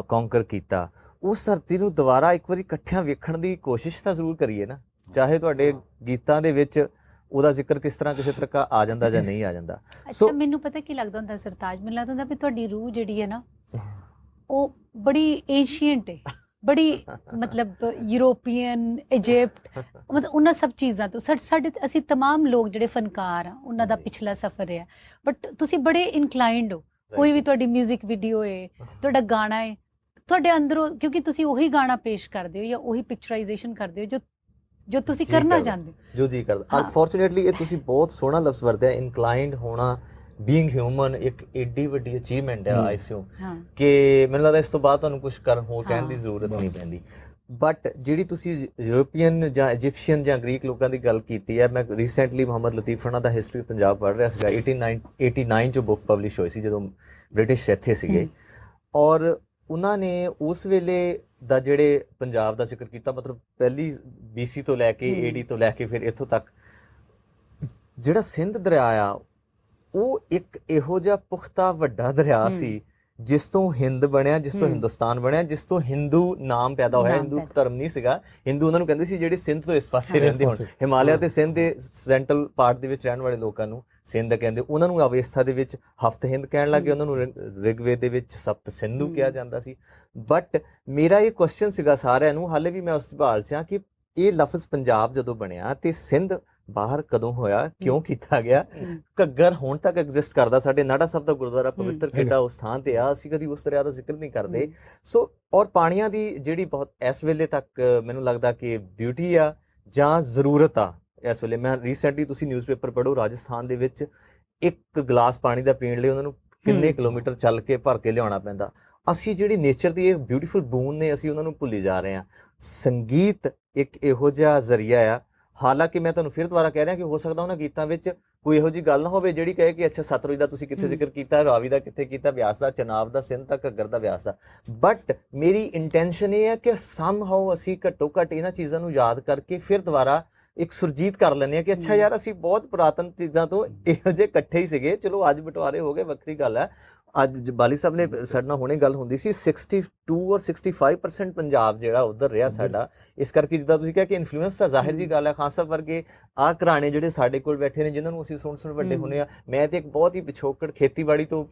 Speaker 4: ਕੌਂਕਰ ਕੀਤਾ ਉਸ ਧਰਤੀ ਨੂੰ ਦੁਬਾਰਾ ਇੱਕ ਵਾਰੀ ਇਕੱਠਿਆਂ ਵੇਖਣ ਦੀ ਕੋਸ਼ਿਸ਼ ਤਾਂ ਜ਼ਰੂਰ ਕਰੀਏ ਨਾ ਚਾਹੇ ਤੁਹਾਡੇ ਗੀਤਾਂ ਦੇ ਵਿੱਚ ਉਹਦਾ ਜ਼ਿਕਰ ਕਿਸ ਤਰ੍ਹਾਂ ਕਿਸੇ ਤਰ੍ਹਾਂ ਆ ਜਾਂਦਾ ਜਾਂ ਨਹੀਂ ਆ ਜਾਂਦਾ
Speaker 1: ਅੱਛਾ
Speaker 4: ਸੋ-
Speaker 1: ਮੈਨੂੰ ਪਤਾ ਕੀ ਲੱਗਦਾ ਹੁੰਦਾ ਸਰਤਾਜ ਮੈਨੂੰ ਲੱਗਦਾ ਹੁੰਦਾ ਵੀ ਤੁਹਾਡੀ ਰੂਹ ਜਿਹੜੀ ਹੈ ਨਾ ਉਹ ਬੜੀ ਏਸ਼ੀਅੰਟ ਹੈ ਬੜੀ ਮਤਲਬ ਯੂਰੋਪੀਅਨ ਇਜਿਪਟ ਮਤਲਬ ਉਹਨਾਂ ਸਭ ਚੀਜ਼ਾਂ ਤੋਂ ਸਾਡੇ ਸਾਡੇ ਤੇ- ਅਸੀਂ तमाम ਲੋਕ ਜਿਹੜੇ ਫਨਕਾਰ ਆ ਉਹਨਾਂ ਦਾ
Speaker 4: ਜੀ।
Speaker 1: ਪਿਛਲਾ ਸਫ਼ਰ ਹੈ ਬਟ ਤੁਸੀਂ ਬੜੇ ਇਨਕਲਾਈਨਡ ਹੋ ਕੋਈ ਵੀ ਤੁਹਾਡੀ 뮤직 ਵੀਡੀਓ ਹੈ ਤੁਹਾਡਾ ਗਾਣਾ ਹੈ ਤੁਹਾਡੇ ਅੰਦਰੋਂ ਕਿਉਂਕਿ ਤੁਸੀਂ ਉਹੀ ਗਾਣਾ ਪੇਸ਼ ਕਰਦੇ ਹੋ ਜਾਂ ਉਹੀ ਪਿਕਚਰਾਈਜੇਸ਼ਨ ਕਰਦੇ ਹੋ ਜੋ ਜੋ ਤੁਸੀਂ ਕਰਨਾ। ਚਾਹੁੰਦੇ
Speaker 4: ਜੋ ਜੀ ਕਰਦਾ। ਅਨਫੋਰਚੂਨੇਟਲੀ ਇਹ ਤੁਸੀਂ ਬਹੁਤ ਸੋਹਣਾ ਲਫ਼ਜ਼ ਵਰਤਿਆ ਇਨਕਲਾਈਨਡ ਹੋਣਾ ਬੀਇੰਗ ਹਿਊਮਨ ਇੱਕ ਏਡੀ ਵੱਡੀ ਅਚੀਵਮੈਂਟ ਹੈ। ਆਈ
Speaker 1: ਹਾਂ
Speaker 4: ਕਿ ਮੈਨੂੰ ਲੱਗਦਾ ਇਸ ਤੋਂ ਬਾਅਦ ਤੁਹਾਨੂੰ ਕੁਝ ਕਰ ਹੋ ਕਹਿਣ ਦੀ। ਜ਼ਰੂਰਤ ਨਹੀਂ ਪੈਂਦੀ ਬਟ ਜਿਹੜੀ ਤੁਸੀਂ ਯੂਰੋਪੀਅਨ ਜਾਂ ਇਜਿਪਸ਼ੀਅਨ ਜਾਂ ਗ੍ਰੀਕ ਲੋਕਾਂ ਦੀ ਗੱਲ ਕੀਤੀ ਹੈ ਮੈਂ ਰੀਸੈਂਟਲੀ ਮੁਹੰਮਦ ਲਤੀਫ ਰਣਾ ਦਾ ਹਿਸਟਰੀ ਪੰਜਾਬ ਪੜ੍ਹ ਰਿਹਾ ਸੀਗਾ 89 89 ਚ ਬੁੱਕ ਪਬਲਿਸ਼ ਹੋਈ ਸੀ ਜਦੋਂ ਬ੍ਰਿਟਿਸ਼ ਇੱਥੇ ਸੀਗੇ। ਔਰ ਉਹਨਾਂ ਨੇ ਉਸ ਵੇਲੇ ਦਾ ਜਿਹੜੇ ਪੰਜਾਬ ਦਾ ਜ਼ਿਕਰ ਕੀਤਾ ਮਤਲਬ ਪਹਿਲੀ BC ਤੋਂ ਲੈ ਕੇ। AD ਤੋਂ ਲੈ ਕੇ ਫਿਰ ਇੱਥੋਂ ਤੱਕ ਜਿਹੜਾ ਸਿੰਧ ਦਰਿਆ ਆ ਉਹ ਇੱਕ ਇਹੋ ਜਿਹਾ ਪੁਖਤਾ ਵੱਡਾ ਦਰਿਆ। ਸੀ ਜਿਸ ਤੋਂ ਹਿੰਦ ਬਣਿਆ ਜਿਸ ਤੋਂ। ਹਿੰਦੁਸਤਾਨ ਬਣਿਆ ਜਿਸ ਤੋਂ ਹਿੰਦੂ ਨਾਮ ਪੈਦਾ ਹੋਇਆ ਹਿੰਦੂ। ਧਰਮ ਨਹੀਂ ਸੀਗਾ ਹਿੰਦੂ ਉਹਨਾਂ ਨੂੰ ਕਹਿੰਦੇ ਸੀ ਜਿਹੜੇ ਸਿੰਧ ਤੋਂ ਇਸ ਪਾਸੇ। ਰਹਿੰਦੇ ਹੋਣ। ਹਿਮਾਲਿਆ। ਤੇ ਸਿੰਧ ਦੇ ਸੈਂਟਰਲ ਪਾਰਟ ਦੇ ਵਿੱਚ ਰਹਿਣ ਵਾਲੇ ਲੋਕਾਂ ਨੂੰ ਸਿੰਧ ਕਹਿੰਦੇ ਉਹਨਾਂ ਨੂੰ ਅਵਸਥਾ ਦੇ ਵਿੱਚ ਹਫਤ ਹਿੰਦ ਕਹਿਣ ਲੱਗੇ। ਉਹਨਾਂ ਨੂੰ ਰਿਗ- ਰਿਗਵੇਦ ਦੇ ਵਿੱਚ ਸਪਤ ਸਿੰਧੂ। ਕਿਹਾ ਜਾਂਦਾ ਸੀ ਬਟ ਮੇਰਾ ਇਹ ਕੁਐਸਚਨ ਸੀਗਾ ਸਾਰਿਆਂ ਨੂੰ ਹਾਲੇ ਵੀ ਮੈਂ ਉਸ ਭਾਲ 'ਚ ਆ ਕਿ ਇਹ ਲਫ਼ਜ਼ ਪੰਜਾਬ ਜਦੋਂ ਬਣਿਆ ਤੇ ਸਿੰਧ ਬਾਹਰ ਕਦੋਂ ਹੋਇਆ ਕਿਉਂ ਕੀਤਾ ਗਿਆ। ਘੱਗਰ ਹੁਣ ਤੱਕ ਐਗਜ਼ਿਸਟ ਕਰਦਾ ਸਾਡੇ ਨਾਡਾ ਸਾਹਿਬ ਦਾ ਗੁਰਦੁਆਰਾ ਪਵਿੱਤਰ। ਕਿੱਡਾ ਉਸ ਥਾਂ ਤੇ ਆ ਅਸੀਂ ਕਦੀ ਉਸ ਦਰਿਆ ਦਾ ਜ਼ਿਕਰ ਨਹੀਂ ਕਰਦੇ। ਸੋ ਔਰ ਪਾਣੀਆਂ ਦੀ ਜਿਹੜੀ ਬਹੁਤ ਇਸ ਵੇਲੇ ਤੱਕ ਮੈਨੂੰ ਲੱਗਦਾ ਕਿ ਬਿਊਟੀ ਆ ਜਾਂ ਜ਼ਰੂਰਤ ਆ ਇਸ ਵੇਲੇ ਮੈਂ ਰੀਸੈਂਟਲੀ ਤੁਸੀਂ ਨਿਊਜ਼ਪੇਪਰ ਪੜ੍ਹੋ ਰਾਜਸਥਾਨ ਦੇ ਵਿੱਚ ਇੱਕ ਗਲਾਸ ਪਾਣੀ ਦਾ ਪੀਣ ਲਈ ਉਹਨਾਂ ਨੂੰ ਕਿੰਨੇ। ਕਿਲੋਮੀਟਰ ਚੱਲ ਕੇ ਭਰ ਕੇ ਲਿਆਉਣਾ ਪੈਂਦਾ ਅਸੀਂ ਜਿਹੜੀ ਨੇਚਰ ਦੀ ਇਹ ਬਿਊਟੀਫੁਲ ਬੂਨ ਨੇ ਅਸੀਂ ਉਹਨਾਂ ਨੂੰ ਭੁੱਲੀ ਜਾ ਰਹੇ ਹਾਂ ਸੰਗੀਤ ਇੱਕ ਇਹੋ ਜਿਹਾ ਜ਼ਰੀਆ ਆ ਹਾਲਾਂਕਿ ਮੈਂ ਤੁਹਾਨੂੰ ਫਿਰ ਦੁਬਾਰਾ ਕਹਿ ਰਿਹਾ ਕਿ ਹੋ ਸਕਦਾ ਉਹਨਾਂ ਗੀਤਾਂ ਵਿੱਚ ਕੋਈ ਇਹੋ ਜੀ ਗੱਲ ਨਾ ਹੋਵੇ ਜਿਹੜੀ ਕਹੇ ਕਿ ਅੱਛਾ ਸਤਲੁਜ ਦਾ ਤੁਸੀਂ ਕਿੱਥੇ। ਜ਼ਿਕਰ ਕੀਤਾ ਰਾਵੀ ਦਾ ਕਿੱਥੇ ਕੀਤਾ ਬਿਆਸ ਦਾ ਚਨਾਬ ਦਾ ਸਿੰਧ ਦਾ ਘੱਗਰ ਦਾ ਬਿਆਸ ਦਾ ਬਟ ਮੇਰੀ ਇੰਟੈਂਸ਼ਨ ਇਹ ਹੈ ਕਿ ਸਮ ਹਾਉ ਅਸੀਂ ਘੱਟੋ ਘੱਟ ਇਹਨਾਂ ਚੀਜ਼ਾਂ ਨੂੰ ਯਾਦ ਕਰਕੇ ਫਿਰ ਦੁਬਾਰਾ ਇੱਕ ਸੁਰਜੀਤ ਕਰ ਲੈਂਦੇ ਆ ਕਿ ਅੱਛਾ। ਯਾਰ ਅਸੀਂ ਬਹੁਤ ਪੁਰਾਤਨ ਚੀਜ਼ਾਂ ਤੋਂ ਇਹੋ ਜਿਹੇ ਇਕੱਠੇ ਹੀ ਸੀਗੇ ਚਲੋ ਅੱਜ ਬਟਵਾਰੇ ਹੋ ਗਏ ਵੱਖਰੀ ਗੱਲ ਹੈ ਅੱਜ ਬਾਲੀ ਸਾਹਿਬ ਨੇ ਸਾਡੇ ਨਾਲ ਹੁਣੇ ਗੱਲ ਹੁੰਦੀ ਸੀ 62 ਔਰ 65% ਪੰਜਾਬ ਜਿਹੜਾ ਉਧਰ ਰਿਹਾ ਸਾਡਾ ਇਸ ਕਰਕੇ ਜਿੱਦਾਂ ਤੁਸੀਂ ਕਿਹਾ ਕਿ ਇਨਫਲੂਐਂਸ ਤਾਂ ਜ਼ਾਹਿਰ ਜੀ ਗੱਲ ਹੈ ਖਾਨ ਸਾਹਿਬ ਵਰਗੇ ਆਹ ਘਰਾਣੇ ਜਿਹੜੇ ਸਾਡੇ ਕੋਲ ਬੈਠੇ ਨੇ ਜਿਨ੍ਹਾਂ ਨੂੰ ਅਸੀਂ ਸੁਣ ਸੁਣ ਵੱਡੇ। ਹੁੰਨੇ ਆ ਮੈਂ ਤੇ ਇੱਕ ਬਹੁਤ ਹੀ ਪਿਛੋਕੜ ਖੇਤੀਬਾੜੀ ਤੋਂ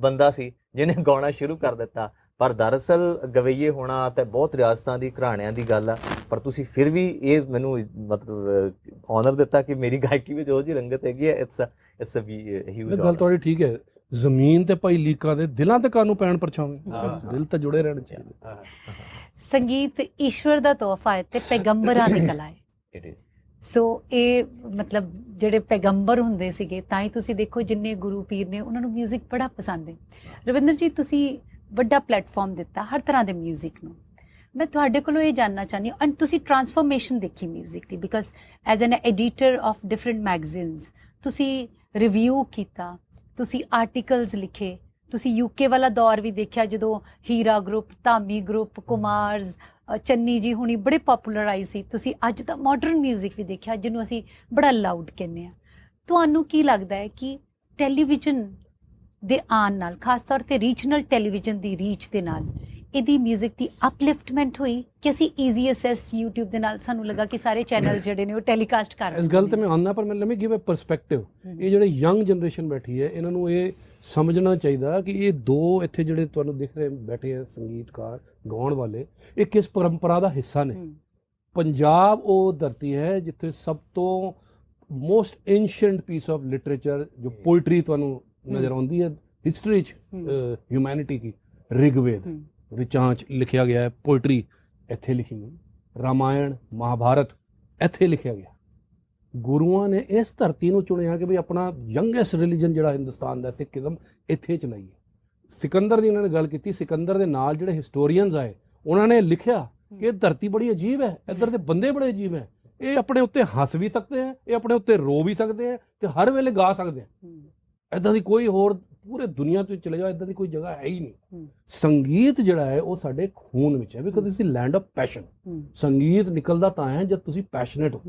Speaker 4: ਬੰਦਾ ਸੀ ਜਿਹਨੇ ਗਾਉਣਾ ਸ਼ੁਰੂ ਕਰ ਦਿੱਤਾ। ਪਰ ਦਰਅਸਲ ਗਵਈਏ ਹੋਣਾ ਤੇ ਬਹੁਤ ਰਿਆਸਤਾਂ ਦੀ ਘਰਾਣਿਆਂ ਦੀ ਗੱਲ ਆ ਪਰ ਤੁਸੀਂ ਫਿਰ ਵੀ ਇਹ ਮੈਨੂੰ ਮਤਲਬ ਆਨਰ ਦਿੱਤਾ ਕਿ ਮੇਰੀ ਗਾਇਕੀ ਵਿੱਚ ਉਹ ਜੀ ਰੰਗਤ ਹੈਗੀ ਹੈ ਇਟਸ ਇਟਸ ਅ ਹਿਊਜ
Speaker 5: ਗੱਲ ਤੁਹਾਡੀ ਠੀਕ ਹੈ। ਜ਼ਮੀਨ ਤੇ ਭਾਈ ਲੀਕਾਂ ਦੇ ਦਿਲਾਂ ਤੇ ਕਾਨੂੰ ਪੈਣ ਪਰਛਾਵੇਂ
Speaker 3: ਹਾਂ।
Speaker 5: ਦਿਲ ਤਾਂ ਜੁੜੇ ਰਹਿਣੇ ਚਾਹੀਦੇ
Speaker 1: ਸੰਗੀਤ ਈਸ਼ਵਰ ਦਾ ਤੋਹਫਾ ਹੈ ਤੇ ਪੈਗੰਬਰਾਂ ਦੀ ਕਲਾ ਹੈ
Speaker 4: ਇਟ ਇਜ਼
Speaker 1: ਸੋ ਇਹ ਮਤਲਬ ਜਿਹੜੇ ਪੈਗੰਬਰ ਹੁੰਦੇ ਸੀਗੇ ਤਾਂ ਹੀ ਤੁਸੀਂ ਦੇਖੋ ਜਿੰਨੇ ਗੁਰੂ ਪੀਰ ਨੇ ਉਹਨਾਂ ਨੂੰ 뮤직 ਬੜਾ ਪਸੰਦ ਹੈ ਰਵਿੰਦਰ ਜੀ ਤੁਸੀਂ ਵੱਡਾ ਪਲੇਟਫਾਰਮ ਦਿੱਤਾ ਹਰ ਤਰ੍ਹਾਂ ਦੇ 뮤직 ਨੂੰ ਮੈਂ ਤੁਹਾਡੇ ਕੋਲੋਂ ਇਹ ਜਾਨਣਾ ਚਾਹੁੰਦੀ ਹਾਂ ਐਂਡ ਤੁਸੀਂ ਟਰਾਂਸਫਰਮੇਸ਼ਨ ਦੇਖੀ 뮤직 ਦੀ because as an editor of different magazines ਤੁਸੀਂ ਰਿਵਿਊ ਕੀਤਾ ਤੁਸੀਂ ਆਰਟੀਕਲਸ ਲਿਖੇ ਤੁਸੀਂ ਯੂਕੇ ਵਾਲਾ ਦੌਰ ਵੀ ਦੇਖਿਆ ਜਦੋਂ ਹੀਰਾ ਗਰੁੱਪ ਧਾਮੀ ਗਰੁੱਪ ਕੁਮਾਰਸ ਚੰਨੀ ਜੀ ਹੁਣੀ ਬੜੇ ਪਪੂਲਰਾਈਜ਼ ਸੀ। ਤੁਸੀਂ ਅੱਜ ਦਾ ਮਾਡਰਨ 뮤직 ਵੀ ਦੇਖਿਆ ਜਿਹਨੂੰ ਅਸੀਂ ਬੜਾ ਲਾਊਡ ਕਹਿੰਦੇ ਆ ਤੁਹਾਨੂੰ ਕੀ ਲੱਗਦਾ ਹੈ ਕਿ ਟੈਲੀਵਿਜ਼ਨ ਦੇ ਆਉਣ ਨਾਲ ਖਾਸ ਤੌਰ ਤੇ ਰੀਜਨਲ ਟੈਲੀਵਿਜ਼ਨ ਦੀ ਰੀਚ ਦੇ ਨਾਲ ਇਹਦੀ 뮤직 ਦੀ ਅਪਲਿਫਟਮੈਂਟ ਹੋਈ ਕਿ ਅਸੀਂ ਈਜ਼ੀ ਐਸਐਸ YouTube ਦੇ ਨਾਲ ਸਾਨੂੰ ਲੱਗਾ ਕਿ ਸਾਰੇ ਚੈਨਲ ਜਿਹੜੇ ਨੇ ਉਹ ਟੈਲੀਕਾਸਟ ਕਰ
Speaker 5: ਇਸ ਗੱਲ ਤੇ ਮੈਂ ਆਉਂਦਾ ਪਰ ਮੈਂ let me give a perspective ਇਹ ਜਿਹੜੇ ਯੰਗ ਜਨਰੇਸ਼ਨ ਬੈਠੀ ਹੈ ਇਹਨਾਂ ਨੂੰ ਇਹ ਸਮਝਣਾ ਚਾਹੀਦਾ ਕਿ ਇਹ ਦੋ ਇੱਥੇ ਜਿਹੜੇ ਤੁਹਾਨੂੰ ਦਿਖ ਰਹੇ ਬੈਠੇ ਆ ਸੰਗੀਤਕਾਰ ਗਾਉਣ ਵਾਲੇ ਇਹ ਕਿਸ ਪਰੰਪਰਾ ਦਾ ਹਿੱਸਾ ਨੇ? ਪੰਜਾਬ ਉਹ ਧਰਤੀ ਹੈ ਜਿੱਥੇ ਸਭ ਤੋਂ most ancient piece of literature ਜੋ ਪੋਇਟਰੀ ਤੁਹਾਨੂੰ ਨਜ਼ਰ। ਆਉਂਦੀ ਹੈ ਹਿਸਟਰੀ ਚ ਹਿਊਮੈਨਿਟੀ ਕੀ ਰਿਗਵੇਦ। ਰਿਚਾਂਚ ਲਿਖਿਆ ਗਿਆ ਹੈ ਪੋਇਟਰੀ ਇੱਥੇ ਲਿਖੀ ਗਈ। ਰਾਮਾਇਣ ਮਹਾਭਾਰਤ ਇੱਥੇ ਲਿਖਿਆ ਗਿਆ। ਗੁਰੂਆਂ ਨੇ ਇਸ ਧਰਤੀ ਨੂੰ ਚੁਣਿਆ ਕਿ ਵੀ ਆਪਣਾ ਯੰਗੈਸਟ ਰਿਲੀਜਨ ਜਿਹੜਾ ਹਿੰਦੁਸਤਾਨ ਦਾ ਸਿੱਖੀਜ਼ਮ ਇੱਥੇ ਚਲਾਈਏ। ਸਿਕੰਦਰ ਦੀ ਉਹਨਾਂ ਨੇ ਗੱਲ ਕੀਤੀ ਸਿਕੰਦਰ ਦੇ ਨਾਲ ਜਿਹੜੇ ਹਿਸਟੋਰੀਅਨਸ ਆਏ ਉਹਨਾਂ ਨੇ ਲਿਖਿਆ ਕਿ ਇਹ ਧਰਤੀ ਬੜੀ ਅਜੀਬ ਹੈ ਇੱਧਰ ਦੇ ਬੰਦੇ ਬੜੇ ਅਜੀਬ ਹੈ। ਇਹ ਆਪਣੇ ਉੱਤੇ ਹੱਸ ਵੀ ਸਕਦੇ ਹੈ ਇਹ ਆਪਣੇ ਉੱਤੇ ਰੋ ਵੀ ਸਕਦੇ ਹੈ ਤੇ ਹਰ ਵੇਲੇ ਗਾ ਸਕਦੇ
Speaker 1: ਹਮ,
Speaker 5: ਇਦਾਂ ਦੀ ਕੋਈ ਹੋਰ ਪੂਰੇ ਦੁਨੀਆ ਤੇ ਚਲੇ ਜਾਓ ਇਦਾਂ ਦੀ ਕੋਈ ਜਗ੍ਹਾ ਹੈ ਹੀ ਨਹੀਂ। ਸੰਗੀਤ ਜਿਹੜਾ ਹੈ ਉਹ ਸਾਡੇ ਖੂਨ ਵਿੱਚ ਹੈ ਬਿਕਾਜ਼ ਇਸ ਦੀ ਲੈਂਡ ਆਫ ਪੈਸ਼ਨ ਸੰਗੀਤ ਨਿਕਲਦਾ ਤਾਂ ਹੈ ਜਦ ਤੁਸੀਂ ਪੈਸ਼ਨੇਟ ਹੋ।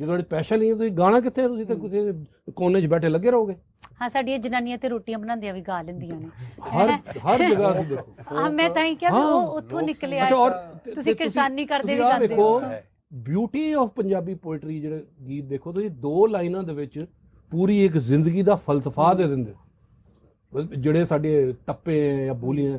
Speaker 5: ਜੇ ਤੁਹਾਡੀ ਪੈਸ਼ਨ ਨਹੀਂ ਹੈ ਤੁਸੀਂ ਗਾਣਾ ਕਿੱਥੇ? ਤੁਸੀਂ ਤਾਂ। ਕਿਸੇ ਕੋਨੇ 'ਚ ਬੈਠੇ ਲੱਗੇ ਰਹੋਗੇ।
Speaker 1: ਹਾਂ ਸਾਡੀਆਂ ਜਨਾਨੀਆਂ ਤੇ ਰੋਟੀਆਂ ਬਣਾਉਂਦੀਆਂ ਵੀ ਗਾ ਲੈਂਦੀਆਂ ਨੇ।
Speaker 5: ਹਰ ਹਰ ਜਗ੍ਹਾ ਤੁਸੀਂ ਦੇਖੋ।
Speaker 1: ਹਾਂ ਮੈਂ ਤਾਂ ਹੀ ਕਿਹਾ ਉਹ ਉੱਥੋਂ ਨਿਕਲਿਆ
Speaker 5: ਅੱਛਾ
Speaker 1: ਹੈ।
Speaker 5: ਔਰ ਤੇ-
Speaker 1: ਤੁਸੀਂ
Speaker 5: ਤੇ
Speaker 1: ਕਿਰਸਾਨੀ ਕਰਦੇ ਵੀ ਗਾਉਂਦੇ ਹੋ।
Speaker 5: ਬਿਊਟੀ ਆਫ ਪੰਜਾਬੀ ਪੋਇਟਰੀ ਜਿਹੜੇ ਗੀਤ ਦੇਖੋ ਤੁਸੀਂ ਦੋ ਲਾਈਨਾਂ ਦੇ ਵਿੱਚ ਪੂਰੀ ਇੱਕ ਜ਼ਿੰਦਗੀ ਦਾ ਫਲਸਫਾ ਦੇ ਦਿੰਦੇ ਜਿਹੜੇ ਸਾਡੇ ਟੱਪੇ ਹੈ ਜਾਂ ਬੋਲੀਆਂ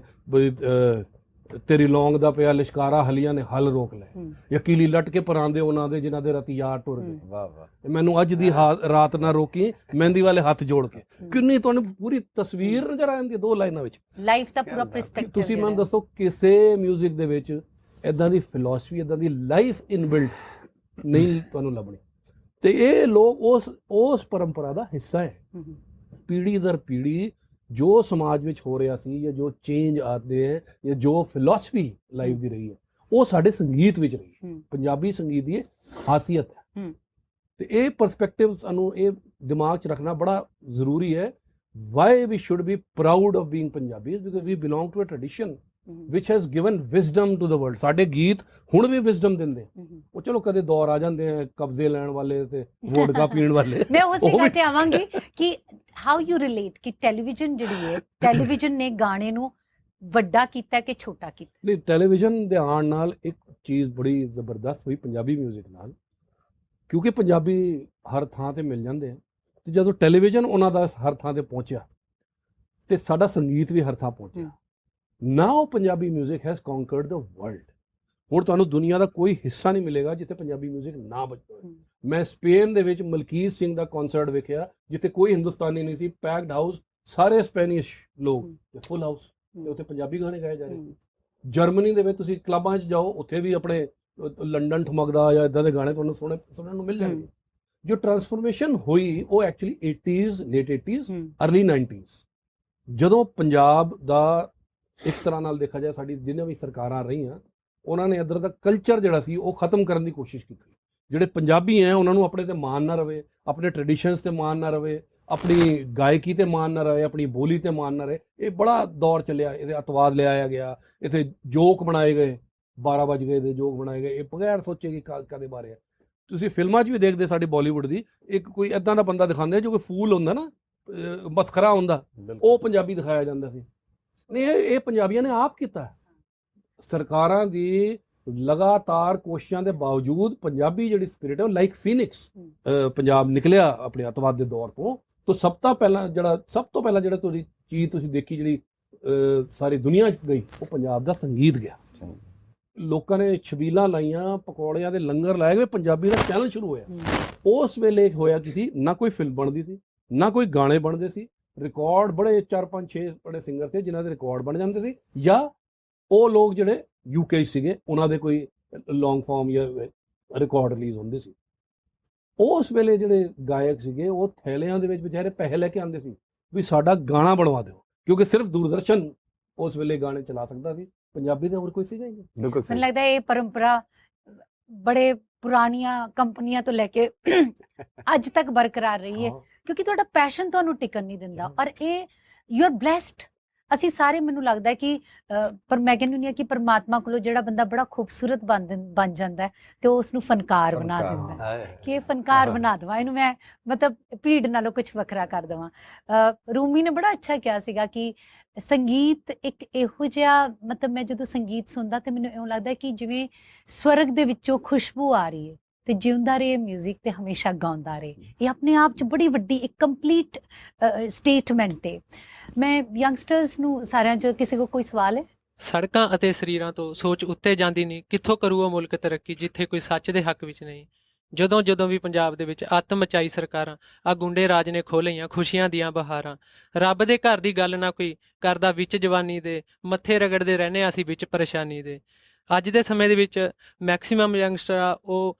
Speaker 5: ਤੇਰੀ ਲੌਂਗ ਦਾ ਪਿਆ ਲਿਸ਼ਕਾਰਾ ਹਲੀਆਂ ਨੇ ਹਲ ਰੋਕ ਲੈ ਯਕੀਲੀ ਲਟ ਕੇ ਪਰਾਂਦੇ ਉਹਨਾਂ ਦੇ ਜਿਨ੍ਹਾਂ ਦੇ ਰਤੀ ਯਾਰ ਟੁਰ ਗਏ।
Speaker 2: ਵਾਹ ਵਾਹ।
Speaker 5: ਮੈਨੂੰ ਅੱਜ ਦੀ ਰਾਤ ਨਾ ਰੋਕੀ ਮਹਿੰਦੀ ਵਾਲੇ ਹੱਥ ਜੋੜ ਕੇ। ਕਿੰਨੀ ਤੁਹਾਨੂੰ ਪੂਰੀ ਤਸਵੀਰ ਨਜ਼ਰ ਆ ਜਾਂਦੀ ਹੈ ਦੋ ਲਾਈਨਾਂ ਵਿੱਚ।
Speaker 1: ਲਾਈਫ ਦਾ ਪੂਰਾ ਪਰਸਪੈਕਟਿਵ
Speaker 5: ਤੁਸੀਂ ਮੈਨੂੰ ਦੱਸੋ ਕਿਸੇ 뮤직 ਦੇ ਵਿੱਚ ਇਦਾਂ ਦੀ ਫਿਲਾਸਫੀ ਇਦਾਂ ਦੀ ਲਾਈਫ ਇਨਬਿਲਟ ਨਹੀਂ ਤੁਹਾਨੂੰ ਲੱਭਣੀ। ਤੇ ਇਹ ਲੋਕ ਉਸ ਉਸ ਪਰੰਪਰਾ ਦਾ ਹਿੱਸਾ ਹੈ। ਪੀੜ੍ਹੀ ਦਰ ਪੀੜ੍ਹੀ ਜੋ ਸਮਾਜ ਵਿੱਚ ਹੋ ਰਿਹਾ ਸੀ ਜਾਂ ਜੋ ਚੇਂਜ ਆਦੇ ਹੈ ਜਾਂ ਜੋ ਫਿਲਾਸਫੀ ਲਾਈਫ ਦੀ ਰਹੀ ਹੈ ਉਹ ਸਾਡੇ ਸੰਗੀਤ ਵਿੱਚ ਰਹੀ ਹੈ। ਪੰਜਾਬੀ ਸੰਗੀਤ ਦੀ ਖਾਸੀਅਤ ਹੈ। ਤੇ ਇਹ ਪਰਸਪੈਕਟਿਵ ਸਾਨੂੰ ਇਹ ਦਿਮਾਗ 'ਚ ਰੱਖਣਾ ਬੜਾ ਜ਼ਰੂਰੀ ਹੈ why we should be proud of being Punjabis because we belong to a tradition which has given wisdom to the world ਸਾਡੇ ਗੀਤ ਹੁਣ ਵੀ wisdom ਦਿੰਦੇ ਉਹ ਚਲੋ ਕਦੇ ਦੌਰ ਆ ਜਾਂਦੇ ਆ ਕਬਜ਼ੇ ਲੈਣ ਵਾਲੇ ਤੇ ਵੋਡਕਾ ਪੀਣ ਵਾਲੇ।
Speaker 1: ਮੈਂ ਉਸੇ ਗੱਲ ਤੇ ਆਵਾਂਗੀ ਕਿ ਹਾਊ ਯੂ ਰਿਲੇਟ ਕਿ ਟੈਲੀਵਿਜ਼ਨ ਜਿਹੜੀ ਹੈ ਟੈਲੀਵਿਜ਼ਨ ਨੇ ਗਾਣੇ ਨੂੰ ਵੱਡਾ ਕੀਤਾ ਕਿ ਛੋਟਾ ਕੀਤਾ?
Speaker 5: ਨਹੀਂ ਟੈਲੀਵਿਜ਼ਨ ਦੇ ਆਉਣ ਨਾਲ ਇੱਕ ਚੀਜ਼ ਬੜੀ ਜ਼ਬਰਦਸਤ ਹੋਈ ਪੰਜਾਬੀ 뮤직 ਨਾਲ। ਕਿਉਂਕਿ ਪੰਜਾਬੀ ਹਰ ਥਾਂ ਤੇ ਮਿਲ ਜਾਂਦੇ ਆ। ਤੇ ਜਦੋਂ ਟੈਲੀਵਿਜ਼ਨ ਉਹਨਾਂ ਦਾ ਹਰ ਥਾਂ ਤੇ ਪਹੁੰਚਿਆ ਤੇ ਸਾਡਾ ਸੰਗੀਤ ਵੀ ਹਰ ਥਾਂ ਪਹੁੰਚਿਆ। Now Punjabi 뮤직 has conquered the world ਹੁਣ ਤੁਹਾਨੂੰ ਦੁਨੀਆ ਦਾ ਕੋਈ ਹਿੱਸਾ ਨਹੀਂ ਮਿਲੇਗਾ ਜਿੱਥੇ ਪੰਜਾਬੀ 뮤직 ਨਾ ਬਜੇ
Speaker 1: ਹਮ।
Speaker 5: ਮੈਂ ਸਪੇਨ ਦੇ ਵਿੱਚ ਮਲਕੀਤ ਸਿੰਘ ਦਾ ਕਨਸਰਟ ਵੇਖਿਆ ਜਿੱਥੇ ਕੋਈ ਹਿੰਦੁਸਤਾਨੀ ਨਹੀਂ ਸੀ ਪੈਕਡ ਹਾਊਸ ਸਾਰੇ ਸਪੈਨਿਸ਼ ਲੋਕ
Speaker 1: ਹਮ।
Speaker 5: ਤੇ ਫੁੱਲ ਹਾਊਸ ਤੇ ਉੱਥੇ ਪੰਜਾਬੀ ਗਾਣੇ ਗਾਏ ਜਾ ਰਹੇ
Speaker 1: ਹਮ,
Speaker 5: ਜਰਮਨੀ ਦੇ ਵਿੱਚ ਤੁਸੀਂ ਕਲੱਬਾਂ 'ਚ ਜਾਓ ਉੱਥੇ ਵੀ ਆਪਣੇ ਅਹ, ਲੰਡਨ ਠਮਕਦਾ ਜਾਂ ਇਦਾਂ ਦੇ ਗਾਣੇ ਤੁਹਾਨੂੰ ਸੁਣੇ ਸੁਣਨ ਨੂੰ ਮਿਲ ਜਾਣਗੇ ਜੋ ਟਰਾਂਸਫਰਮੇਸ਼ਨ ਹੋਈ ਉਹ ਐਕਚੁਅਲੀ 80s ਲੇਟ 80s
Speaker 1: ਹਮ,
Speaker 5: ਅਰਲੀ 90s ਜਦੋਂ ਪੰਜਾਬ ਦਾ ਇੱਕ ਤਰ੍ਹਾਂ ਨਾਲ ਦੇਖਿਆ ਜਾਏ ਸਾਡੀ ਜਿੰਨੀਆਂ ਵੀ ਸਰਕਾਰਾਂ ਰਹੀਆਂ ਉਹਨਾਂ ਨੇ ਇੱਧਰ ਦਾ ਕਲਚਰ ਜਿਹੜਾ ਸੀ ਉਹ ਖਤਮ ਕਰਨ ਦੀ ਕੋਸ਼ਿਸ਼ ਕੀਤੀ। ਜਿਹੜੇ ਪੰਜਾਬੀ ਹੈ ਉਹਨਾਂ ਨੂੰ ਆਪਣੇ ਤੇ ਮਾਣ ਨਾ ਰਵੇ ਆਪਣੇ ਟ੍ਰੈਡੀਸ਼ਨਸ ਤੇ ਮਾਣ ਨਾ ਰਵੇ ਆਪਣੀ ਗਾਇਕੀ ਤੇ ਮਾਣ ਨਾ ਰਵੇ ਆਪਣੀ ਬੋਲੀ ਤੇ ਮਾਣ ਨਾ ਰਹੇ ਇਹ ਬੜਾ ਦੌਰ ਚੱਲਿਆ ਇਹਦੇ ਅਤਵਾਦ ਲਿਆਇਆ ਗਿਆ ਇਥੇ ਜੋਕ ਬਣਾਏ ਗਏ 12 ਵਜ ਗਏ ਦੇ ਜੋਕ ਬਣਾਏ ਗਏ ਇਹ ਬਗੈਰ ਸੋਚੇ ਕਿ ਕਾ- ਕਾਹਦੇ ਬਾਰੇ ਤੁਸੀਂ ਫਿਲਮਾਂ 'ਚ ਵੀ ਦੇਖਦੇ ਸਾਡੇ ਬਾਲੀਵੁੱਡ ਦੀ ਇੱਕ ਕੋਈ ਐਦਾਂ ਦਾ ਬੰਦਾ ਦਿਖਾਉਂਦੇ ਜੋ ਕੋਈ ਫੂਲ ਹੁੰਦਾ ਨਾ ਮਸਖਰਾ ਹੁੰਦਾ ਉਹ ਪੰਜਾਬੀ ਦਿਖਾਇਆ ਜਾਂਦਾ ਸੀ। ਨਹੀਂ ਇਹ ਇਹ ਪੰਜਾਬੀਆਂ ਨੇ ਆਪ ਕੀਤਾ ਹੈ। ਸਰਕਾਰਾਂ ਦੀ ਲਗਾਤਾਰ ਕੋਸ਼ਿਸ਼ਾਂ ਦੇ ਬਾਵਜੂਦ ਪੰਜਾਬੀ ਜਿਹੜੀ ਸਪਿਰਿਟ ਹੈ ਉਹ ਲਾਈਕ ਫੀਨਿਕਸ ਪੰਜਾਬ ਨਿਕਲਿਆ ਆਪਣੇ ਅਤਵਾਦ ਦੇ ਦੌਰ ਤੋਂ। ਤੋਂ ਸਭ ਤੋਂ ਪਹਿਲਾਂ ਜਿਹੜਾ ਸਭ ਤੋਂ ਪਹਿਲਾਂ ਜਿਹੜਾ ਤੁਹਾਡੀ ਚੀਜ਼ ਤੁਸੀਂ ਦੇਖੀ ਜਿਹੜੀ ਸਾਰੀ ਦੁਨੀਆ 'ਚ ਗਈ ਉਹ ਪੰਜਾਬ ਦਾ ਸੰਗੀਤ ਗਿਆ। ਲੋਕਾਂ ਨੇ ਛਬੀਲਾਂ ਲਾਈਆਂ ਪਕੌੜਿਆਂ ਦੇ ਲੰਗਰ ਲਾਏ ਗਏ ਪੰਜਾਬੀ ਦਾ ਚੈਨਲ ਸ਼ੁਰੂ ਹੋਇਆ। ਉਸ ਵੇਲੇ ਹੋਇਆ ਕੀ ਸੀ? ਨਾ ਕੋਈ ਫਿਲਮ ਬਣਦੀ ਸੀ ਨਾ ਕੋਈ ਗਾਣੇ ਬਣਦੇ ਸੀ ਰਿਕਾਰਡ ਬੜੇ 4 5 6 ਬੜੇ ਸਿੰਗਰ ਸੀ ਜਿਨ੍ਹਾਂ ਦੇ ਰਿਕਾਰਡ ਬਣ ਜਾਂਦੇ ਸੀ ਜਾਂ ਉਹ ਲੋਕ ਜਿਹੜੇ ਯੂਕੇ ਸੀਗੇ ਉਹਨਾਂ ਦੇ ਕੋਈ ਲੌਂਗ ਫਾਰਮ ਜਾਂ ਰਿਕਾਰਡ ਰਿਲੀਜ਼ ਹੁੰਦੇ ਸੀ। ਉਸ ਵੇਲੇ ਜਿਹੜੇ ਗਾਇਕ ਸੀਗੇ ਉਹ ਥੈਲਿਆਂ ਦੇ ਵਿੱਚ ਵਿਚਾਰੇ ਪੈਸੇ ਲੈ ਕੇ ਆਉਂਦੇ ਸੀ ਵੀ ਸਾਡਾ ਗਾਣਾ ਬਣਵਾ ਦਿਓ ਕਿਉਂਕਿ ਸਿਰਫ ਦੂਰਦਰਸ਼ਨ ਉਸ ਵੇਲੇ ਗਾਣੇ ਚਲਾ ਸਕਦਾ ਸੀ। ਪੰਜਾਬੀ ਦੇ ਹੋਰ ਕੋਈ ਸੀਗਾ ਹੀ ਨਹੀਂ।
Speaker 3: ਬਿਲਕੁਲ
Speaker 1: ਮੈਨੂੰ
Speaker 3: ਸਹੀ
Speaker 1: ਲੱਗਦਾ ਇਹ ਪਰੰਪਰਾ ਬੜੇ ਪੁਰਾਣੀਆਂ ਕੰਪਨੀਆਂ ਤੋਂ ਲੈ ਕੇ ਅੱਜ ਤੱਕ ਬਰਕਰਾਰ ਰਹੀ ਹਾਂ। ਕਿਉਂਕਿ ਤੁਹਾਡਾ ਪੈਸ਼ਨ ਤੁਹਾਨੂੰ ਟਿਕਣ ਨਹੀਂ ਦਿੰਦਾ। ਔਰ ਇਹ ਯੂ ਆਰ ਬlesed ਅਸੀਂ ਸਾਰੇ ਮੈਨੂੰ ਲੱਗਦਾ ਹੈ ਕਿ ਪਰ ਮੈਂ ਕਹਿੰਦੀ ਹੁੰਦੀ ਹਾਂ ਕਿ ਪਰਮਾਤਮਾ ਕੋਲੋਂ ਜਿਹੜਾ ਬੰਦਾ ਬੜਾ ਖੂਬਸੂਰਤ ਬਣ ਜਾਂਦਾ ਤੇ ਉਹ ਉਸ ਨੂੰ ਫਨਕਾਰ ਬਣਾ ਦਿੰਦਾ। ਕਿ ਇਹ ਫਨਕਾਰ। ਬਣਾ ਦਵਾਂ ਇਹਨੂੰ ਮੈਂ ਮਤਲਬ ਭੀੜ ਨਾਲੋਂ ਕੁਝ ਵੱਖਰਾ ਕਰ ਦਵਾਂ। ਰੂਮੀ ਨੇ ਬੜਾ ਅੱਛਾ ਕਿਹਾ ਸੀਗਾ ਕਿ ਸੰਗੀਤ ਇੱਕ ਇਹੋ ਜਿਹਾ ਮਤਲਬ ਮੈਂ ਜਦੋਂ ਸੰਗੀਤ ਸੁਣਦਾ ਤੇ ਮੈਨੂੰ ਇਉਂ ਲੱਗਦਾ ਕਿ ਜਿਵੇਂ ਸਵਰਗ ਦੇ ਵਿੱਚੋਂ ਖੁਸ਼ਬੂ ਆ ਰਹੀ ਹੈ। ਤੇ ਜਿਉਂਦਾ ਰਹੇ 뮤직 ਤੇ ਹਮੇਸ਼ਾ ਗਾਉਂਦਾ ਰਹੇ। ਇਹ ਆਪਣੇ ਆਪ ਚ ਬੜੀ ਵੱਡੀ ਇੱਕ ਕੰਪਲੀਟ ਸਟੇਟਮੈਂਟ ਹੈ ਮੈਂ ਯੰਗਸਟਰਸ ਨੂੰ ਸਾਰਿਆਂ ਚ ਕਿਸੇ ਕੋ ਕੋਈ ਸਵਾਲ ਹੈ?
Speaker 6: ਸੜਕਾਂ ਅਤੇ ਸਰੀਰਾਂ ਤੋਂ ਸੋਚ ਉੱਤੇ ਜਾਂਦੀ ਨਹੀਂ ਕਿੱਥੋਂ ਕਰੂ ਉਹ ਮੁਲਕ ਤਰੱਕੀ ਜਿੱਥੇ ਕੋਈ ਸੱਚ ਦੇ ਹੱਕ ਵਿੱਚ ਨਹੀਂ। ਜਦੋਂ ਜਦੋਂ ਵੀ ਪੰਜਾਬ ਦੇ ਵਿੱਚ ਅੱਤ ਮਚਾਈ ਸਰਕਾਰਾਂ ਆ ਗੁੰਡੇ ਰਾਜ ਨੇ ਖੋਲ੍ਹੀਆਂ ਖੁਸ਼ੀਆਂ ਦੀਆਂ ਬਹਾਰਾਂ। ਰੱਬ ਦੇ ਘਰ ਦੀ ਗੱਲ ਨਾ ਕੋਈ ਕਰਦਾ ਵਿੱਚ ਜਵਾਨੀ ਦੇ ਮੱਥੇ ਰਗੜਦੇ ਰਹਿੰਦੇ ਹਾਂ ਅਸੀਂ ਵਿੱਚ ਪਰੇਸ਼ਾਨੀ ਦੇ। ਅੱਜ ਦੇ ਸਮੇਂ ਦੇ ਵਿੱਚ ਮੈਕਸਿਮਮ ਯੰਗਸਟਰ ਆ ਉਹ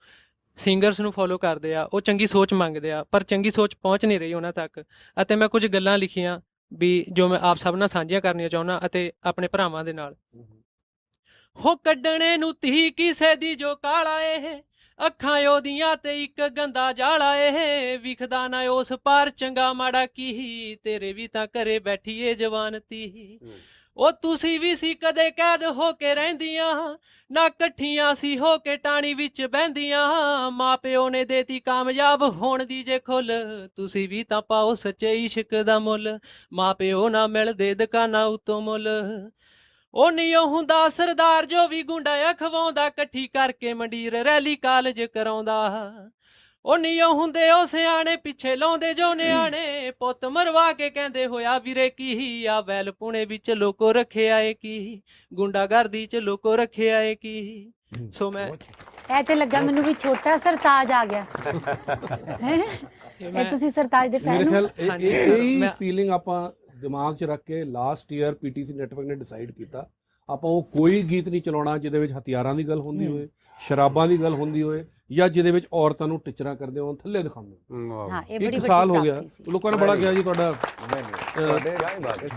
Speaker 6: ਸਿੰਗਰਸ ਨੂੰ ਫੋਲੋ ਕਰਦੇ ਆ, ਉਹ ਚੰਗੀ ਸੋਚ ਮੰਗਦੇ ਆ, ਪਰ ਚੰਗੀ ਸੋਚ ਪਹੁੰਚ ਨਹੀਂ ਰਹੀ ਉਹਨਾਂ ਤੱਕ। ਅਤੇ ਮੈਂ ਕੁਝ ਗੱਲਾਂ ਲਿਖੀਆਂ ਵੀ ਜੋ ਮੈਂ ਆਪ ਸਭ ਨਾਲ ਸਾਂਝੀਆਂ ਕਰਨੀਆਂ ਚਾਹੁੰਦਾ ਅਤੇ ਆਪਣੇ ਭਰਾਵਾਂ ਦੇ ਨਾਲ। ਹੋ ਕੱਢਣੇ ਨੂੰ ਤੀ ਕਿਸੇ ਦੀ ਜੋ ਕਾਲਾ ਏ, ਅੱਖਾਂ ਉਹਦੀਆਂ ਤੇ ਇੱਕ ਗੰਦਾ ਜਾਲਾ ਏ, ਵਿਖਦਾ ਨਾ ਉਸ ਪਾਰ ਚੰਗਾ ਮਾੜਾ ਕੀ, ਤੇਰੇ ਵੀ ਤਾਂ ਘਰੇ ਬੈਠੀਏ ਜਵਾਨ ਤੀ ਉਹ ਤੁਸੀਂ ਵੀ ਸੀ ਕਦੇ ਕੈਦ ਹੋ ਕੇ ਰਹਿੰਦੀਆਂ, ਨਾ ਇਕੱਠੀਆਂ ਸੀ ਹੋ ਕੇ ਟਾਣੀ ਵਿੱਚ ਬਹਿੰਦੀਆਂ। ਮਾਪਿਓ ਨੇ ਦੇਤੀ ਕਾਮਯਾਬ ਹੋਣ ਦੀ ਜੇ ਖੁੱਲ, ਤੁਸੀਂ ਵੀ ਤਾਂ ਪਾਓ ਸੱਚੇ ਇਸ਼ਕ ਦਾ ਮੁੱਲ। ਮਾਪਿਓ ਨਾ ਮਿਲਦੇ ਦੁਕਾਨਾਂ ਉਤੋਂ ਮੁੱਲ। ਉਹ ਨਹੀਂ ਉਹ ਹੁੰਦਾ ਸਰਦਾਰ ਜੋ ਵੀ ਗੁੰਡਾ ਅਖਵਾਉਂਦਾ, ਇਕੱਠੀ ਕਰਕੇ ਮੰਡੀਰ ਰੈਲੀ ਕਾਲਜ ਕਰਾਉਂਦਾ। ਉਹ ਨਹੀਂ ਉਹ ਹੁੰਦੇ ਉਹ ਸਿਆਣੇ ਪਿੱਛੇ ਲਾਉਂਦੇ ਜੋ ਨਿਆਣੇ। ਪੁੱਤ ਮਰਵਾ ਕੇ ਕਹਿੰਦੇ ਹੋਇਆ ਵੀਰੇ ਕੀ ਆ ਵੈਲ ਪੁਣੇ ਵਿੱਚ ਲੋਕੋ ਰੱਖਿਆ ਏ ਕੀ? ਗੁੰਡਾਗਰਦੀ ਚ ਲੋਕੋ ਰੱਖਿਆ ਏ ਕੀ? ਸੋ ਮੈਂ
Speaker 1: ਇਹ ਤੇ ਲੱਗਾ ਮੈਨੂੰ ਵੀ ਛੋਟਾ ਸਰਤਾਜ ਆ ਗਿਆ। ਹੈ?
Speaker 6: ਇਹ
Speaker 1: ਤੁਸੀਂ ਸਰਤਾਜ ਦੇ ਫੈਨ ਹੋ?
Speaker 5: ਖਿਆਲ ਇਹ-
Speaker 6: ਹਾਂਜੀ
Speaker 5: ਇਹ
Speaker 6: ਸਰ,
Speaker 5: ਇਹੀ
Speaker 6: ਮੈਂ-
Speaker 5: ਫੀਲਿੰਗ ਆਪਾਂ ਦਿਮਾਗ 'ਚ ਰੱਖ ਕੇ ਲਾਸਟ ਈਅਰ ਪੀਟੀਸੀ ਨੈਟਵਰਕ ਨੇ ਡਿਸਾਈਡ ਕੀਤਾ। ਆਪਾਂ ਉਹ ਕੋਈ ਗੀਤ ਨਹੀਂ ਚਲਾਉਣਾ ਜਿਹਦੇ ਵਿੱਚ ਹਥਿਆਰਾਂ ਦੀ ਗੱਲ ਹੁੰਦੀ। ਹੋਏ ਸ਼ਰਾਬਾਂ ਦੀ ਗੱਲ ਹੁੰਦੀ ਹੋਏ ਜਾਂ ਜਿਹਦੇ ਵਿੱਚ ਔਰਤਾਂ ਨੂੰ ਟਿਚਰਾਂ ਕਰਦੇ ਹੋਣ ਥੱਲੇ ਦਿਖਾਉਂਦੇ।
Speaker 1: ਹਾਂ ਇਹ ਬੜੀ
Speaker 5: ਇੱਕ
Speaker 1: ਵੱਡੀ
Speaker 5: ਸਾਲ ਹੋ ਗਿਆ। ਲੋਕਾਂ ਨੇ ਬੜਾ ਕਿਹਾ ਜੀ ਤੁਹਾਡਾ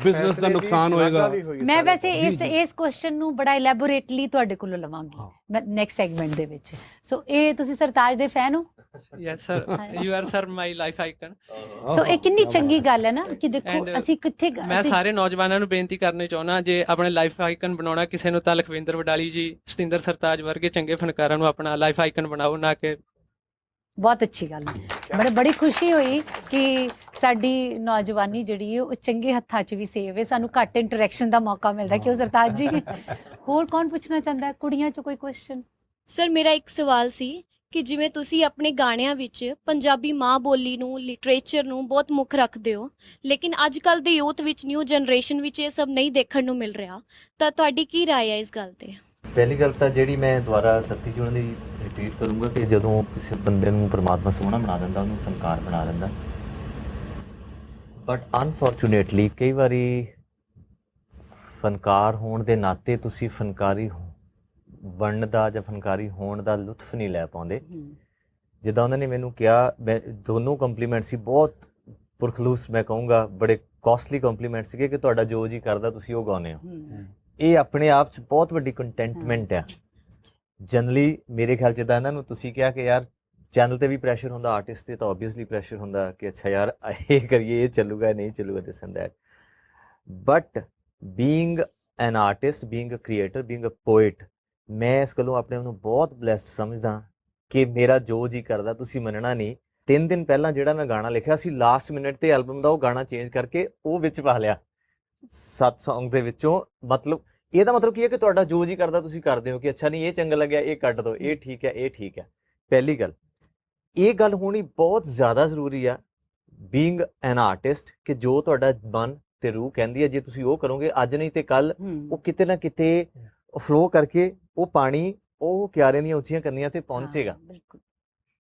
Speaker 5: business ਦਾ ਨੁਕਸਾਨ ਹੋਏਗਾ।
Speaker 1: ਮੈਂ
Speaker 2: ਸਾਰੇ
Speaker 1: ਵੈਸੇ ਇਸ। ਇਸ ਕੁਐਸਚਨ ਨੂੰ ਬੜਾ ਇਲੈਬੋਰੇਟਲੀ ਤੁਹਾਡੇ ਕੋਲੋਂ ਲਵਾਂਗੀ। ਮੈਂ ਨੈਕਸਟ ਸੈਗਮੈਂਟ ਦੇ ਵਿੱਚ। ਸੋ ਇਹ ਤੁਸੀਂ ਸਰਤਾਜ ਦੇ ਫੈਨ ਹੋ?
Speaker 6: Yes sir you are sir my life icon
Speaker 1: so ਇਹ ਕਿੰਨੀ ਚੰਗੀ ਗੱਲ ਹੈ ਨਾ ਕਿ ਦੇਖੋ ਅਸੀਂ ਕਿੱਥੇ
Speaker 6: ਮੈਂ ਸਾਰੇ ਨੌਜਵਾਨਾਂ ਨੂੰ ਬੇਨਤੀ ਕਰਨੀ ਚਾਹੁੰਦਾ ਜੇ ਆਪਣੇ ਲਾਈਫ ਆਈਕਨ ਬਣਾਉਣਾ ਕਿਸੇ ਨੂੰ ਤਾਂ ਲਖਵਿੰਦਰ ਵਡਾਲੀ ਜੀ ਸਤਿੰਦਰ ਸਰਤਾਜ ਵਰਗੇ ਚੰਗੇ ਫਨਕਾਰਾਂ ਨੂੰ ਆਪਣਾ ਲਾਈਫ ਆਈਕਨ ਬਣਾਓ। ਨਾ ਕਿ
Speaker 1: ਬਹੁਤ ਅੱਛੀ ਗੱਲ ਹੈ ਬੜੇ ਬੜੀ ਖੁਸ਼ੀ ਹੋਈ ਕਿ ਸਾਡੀ ਨੌਜਵਾਨੀ ਜਿਹੜੀ ਹੈ ਉਹ ਚੰਗੇ ਹੱਥਾਂ 'ਚ ਵੀ ਸੇਵ ਹੈ ਸਾਨੂੰ ਘੱਟ ਇੰਟਰੈਕਸ਼ਨ ਦਾ ਮੌਕਾ ਮਿਲਦਾ ਕਿ ਉਹ ਸਰਤਾਜ ਜੀ ਹੋਰ ਕੌਣ ਪੁੱਛਣਾ ਚਾਹੁੰਦਾ ਹੈ ਕੁੜੀਆਂ 'ਚ ਕੋਈ ਕੁਐਸਚਨ
Speaker 7: ਸਰ ਮੇਰਾ ਇੱਕ ਸਵਾਲ ਸੀ ਕਿ ਜਿਵੇਂ ਤੁਸੀਂ ਆਪਣੇ ਗਾਣਿਆਂ ਵਿੱਚ ਪੰਜਾਬੀ ਮਾਂ ਬੋਲੀ ਨੂੰ ਲਿਟਰੇਚਰ ਨੂੰ ਬਹੁਤ ਮੁੱਖ ਰੱਖਦੇ ਹੋ ਲੇਕਿਨ ਅੱਜ ਕੱਲ ਦੇ ਯੂਥ ਵਿੱਚ ਨਿਊ ਜਨਰੇਸ਼ਨ ਵਿੱਚ ਇਹ ਸਭ ਨਹੀਂ ਦੇਖਣ ਨੂੰ ਮਿਲ ਰਿਹਾ ਤਾਂ ਤੁਹਾਡੀ ਕੀ رائے ਹੈ ਇਸ ਗੱਲ ਤੇ
Speaker 4: ਪਹਿਲੀ ਗੱਲ ਤਾਂ ਜਿਹੜੀ ਮੈਂ ਦੁਬਾਰਾ ਸੱਤੀ ਜੁੜਨ ਦੀ ਰਿਪੀਟ ਕਰੂੰਗਾ ਕਿ ਜਦੋਂ ਕਿਸੇ ਬੰਦੇ ਨੂੰ ਪ੍ਰਮਾਤਮਾ ਸੋਹਣਾ ਬਣਾ ਦਿੰਦਾ ਉਹਨੂੰ ਫਨਕਾਰ ਬਣਾ ਦਿੰਦਾ। ਬਟ ਅਨਫੋਰਚੂਨੇਟਲੀ ਕਈ ਵਾਰੀ ਫਨਕਾਰ ਹੋਣ ਦੇ ਨਾਤੇ ਤੁਸੀਂ ਫਨਕਾਰੀ ਬਣਨ ਦਾ ਜਾਂ ਫਨਕਾਰੀ ਹੋਣ ਦਾ ਲੁਤਫ ਨਹੀਂ ਲੈ ਪਾਉਂਦੇ। ਜਿੱਦਾਂ ਉਹਨਾਂ ਨੇ ਮੈਨੂੰ ਕਿਹਾ ਮੈਂ ਦੋਨੋਂ ਕੰਪਲੀਮੈਂਟ ਸੀ ਬਹੁਤ ਪੁਰਖਲੂਸ ਮੈਂ ਕਹੂੰਗਾ ਬੜੇ ਕਾਸਟਲੀ ਕੰਪਲੀਮੈਂਟ ਸੀਗੇ ਕਿ ਤੁਹਾਡਾ ਜੋ ਜੀ ਕਰਦਾ ਤੁਸੀਂ ਉਹ ਗਾਉਂਦੇ ਹੋ। ਇਹ ਆਪਣੇ ਆਪ 'ਚ ਬਹੁਤ ਵੱਡੀ ਕੰਟੈਂਟਮੈਂਟ ਆ। ਜਨਰਲੀ ਮੇਰੇ ਖਿਆਲ 'ਚ ਤਾਂ ਇਹਨਾਂ ਨੂੰ ਤੁਸੀਂ ਕਿਹਾ ਕਿ ਯਾਰ ਚੈਨਲ ਤੇ ਵੀ ਪ੍ਰੈਸ਼ਰ ਹੁੰਦਾ ਆਰਟਿਸਟ ਤੇ ਤਾਂ ਆਬਵੀਅਸਲੀ ਪ੍ਰੈਸ਼ਰ ਹੁੰਦਾ ਕਿ ਅੱਛਾ ਯਾਰ ਇਹ ਕਰੀਏ ਇਹ ਚੱਲੂਗਾ ਨਹੀਂ ਚੱਲੂਗਾ this and that but being an artist being a creator being a poet ਮੈਂ ਇਸ ਗੱਲੋਂ ਆਪਣੇ ਆਪ ਨੂੰ ਬਹੁਤ ਬlesed ਸਮਝਦਾ ਕਿ ਮੇਰਾ ਜੋ ਜੀ ਕਰਦਾ ਤੁਸੀਂ ਮੰਨਣਾ ਨਹੀਂ। ਤਿੰਨ ਦਿਨ ਪਹਿਲਾਂ ਜਿਹੜਾ ਮੈਂ ਗਾਣਾ ਲਿਖਿਆ ਸੀ ਲਾਸਟ ਮਿੰਟ ਤੇ ਐਲਬਮ ਦਾ ਉਹ ਗਾਣਾ ਚੇਂਜ ਕਰਕੇ ਉਹ ਵਿੱਚ ਪਾ ਲਿਆ। ਸੱਤ Song ਦੇ ਵਿੱਚੋਂ ਮਤਲਬ ਇਹਦਾ ਮਤਲਬ ਕੀ ਹੈ ਕਿ ਤੁਹਾਡਾ ਜੋ ਜੀ ਕਰਦਾ ਤੁਸੀਂ ਕਰਦੇ ਹੋ ਕਿ ਅੱਛਾ ਨਹੀਂ ਇਹ ਚੰਗਾ ਲੱਗਿਆ ਇਹ ਕੱਟ ਦਿਓ ਇਹ ਠੀਕ ਹੈ ਇਹ ਠੀਕ ਹੈ। ਪਹਿਲੀ ਗੱਲ ਇਹ ਗੱਲ ਹੋਣੀ ਬਹੁਤ ਜ਼ਿਆਦਾ ਜ਼ਰੂਰੀ ਆ ਬੀਇੰਗ ਐਨ ਆਰਟਿਸਟ ਕਿ ਜੋ ਤੁਹਾਡਾ ਮਨ ਤੇ ਰੂਹ ਕਹਿੰਦੀ ਹੈ ਜੇ ਤੁਸੀਂ ਉਹ ਕਰੋਗੇ ਅੱਜ ਨਹੀਂ ਤੇ ਕੱਲ ਉਹ ਕਿਤੇ ਨਾ ਕਿਤੇ ਫਲੋ ਕਰਕੇ ਉਹ ਪਾਣੀ ਉਹ ਕਿਆਰਿਆਂ ਦੀਆਂ ਉੱਚੀਆਂ ਕੰਨੀਆਂ ਤੇ ਪਹੁੰਚੇਗਾ।
Speaker 1: ਬਿਲਕੁਲ।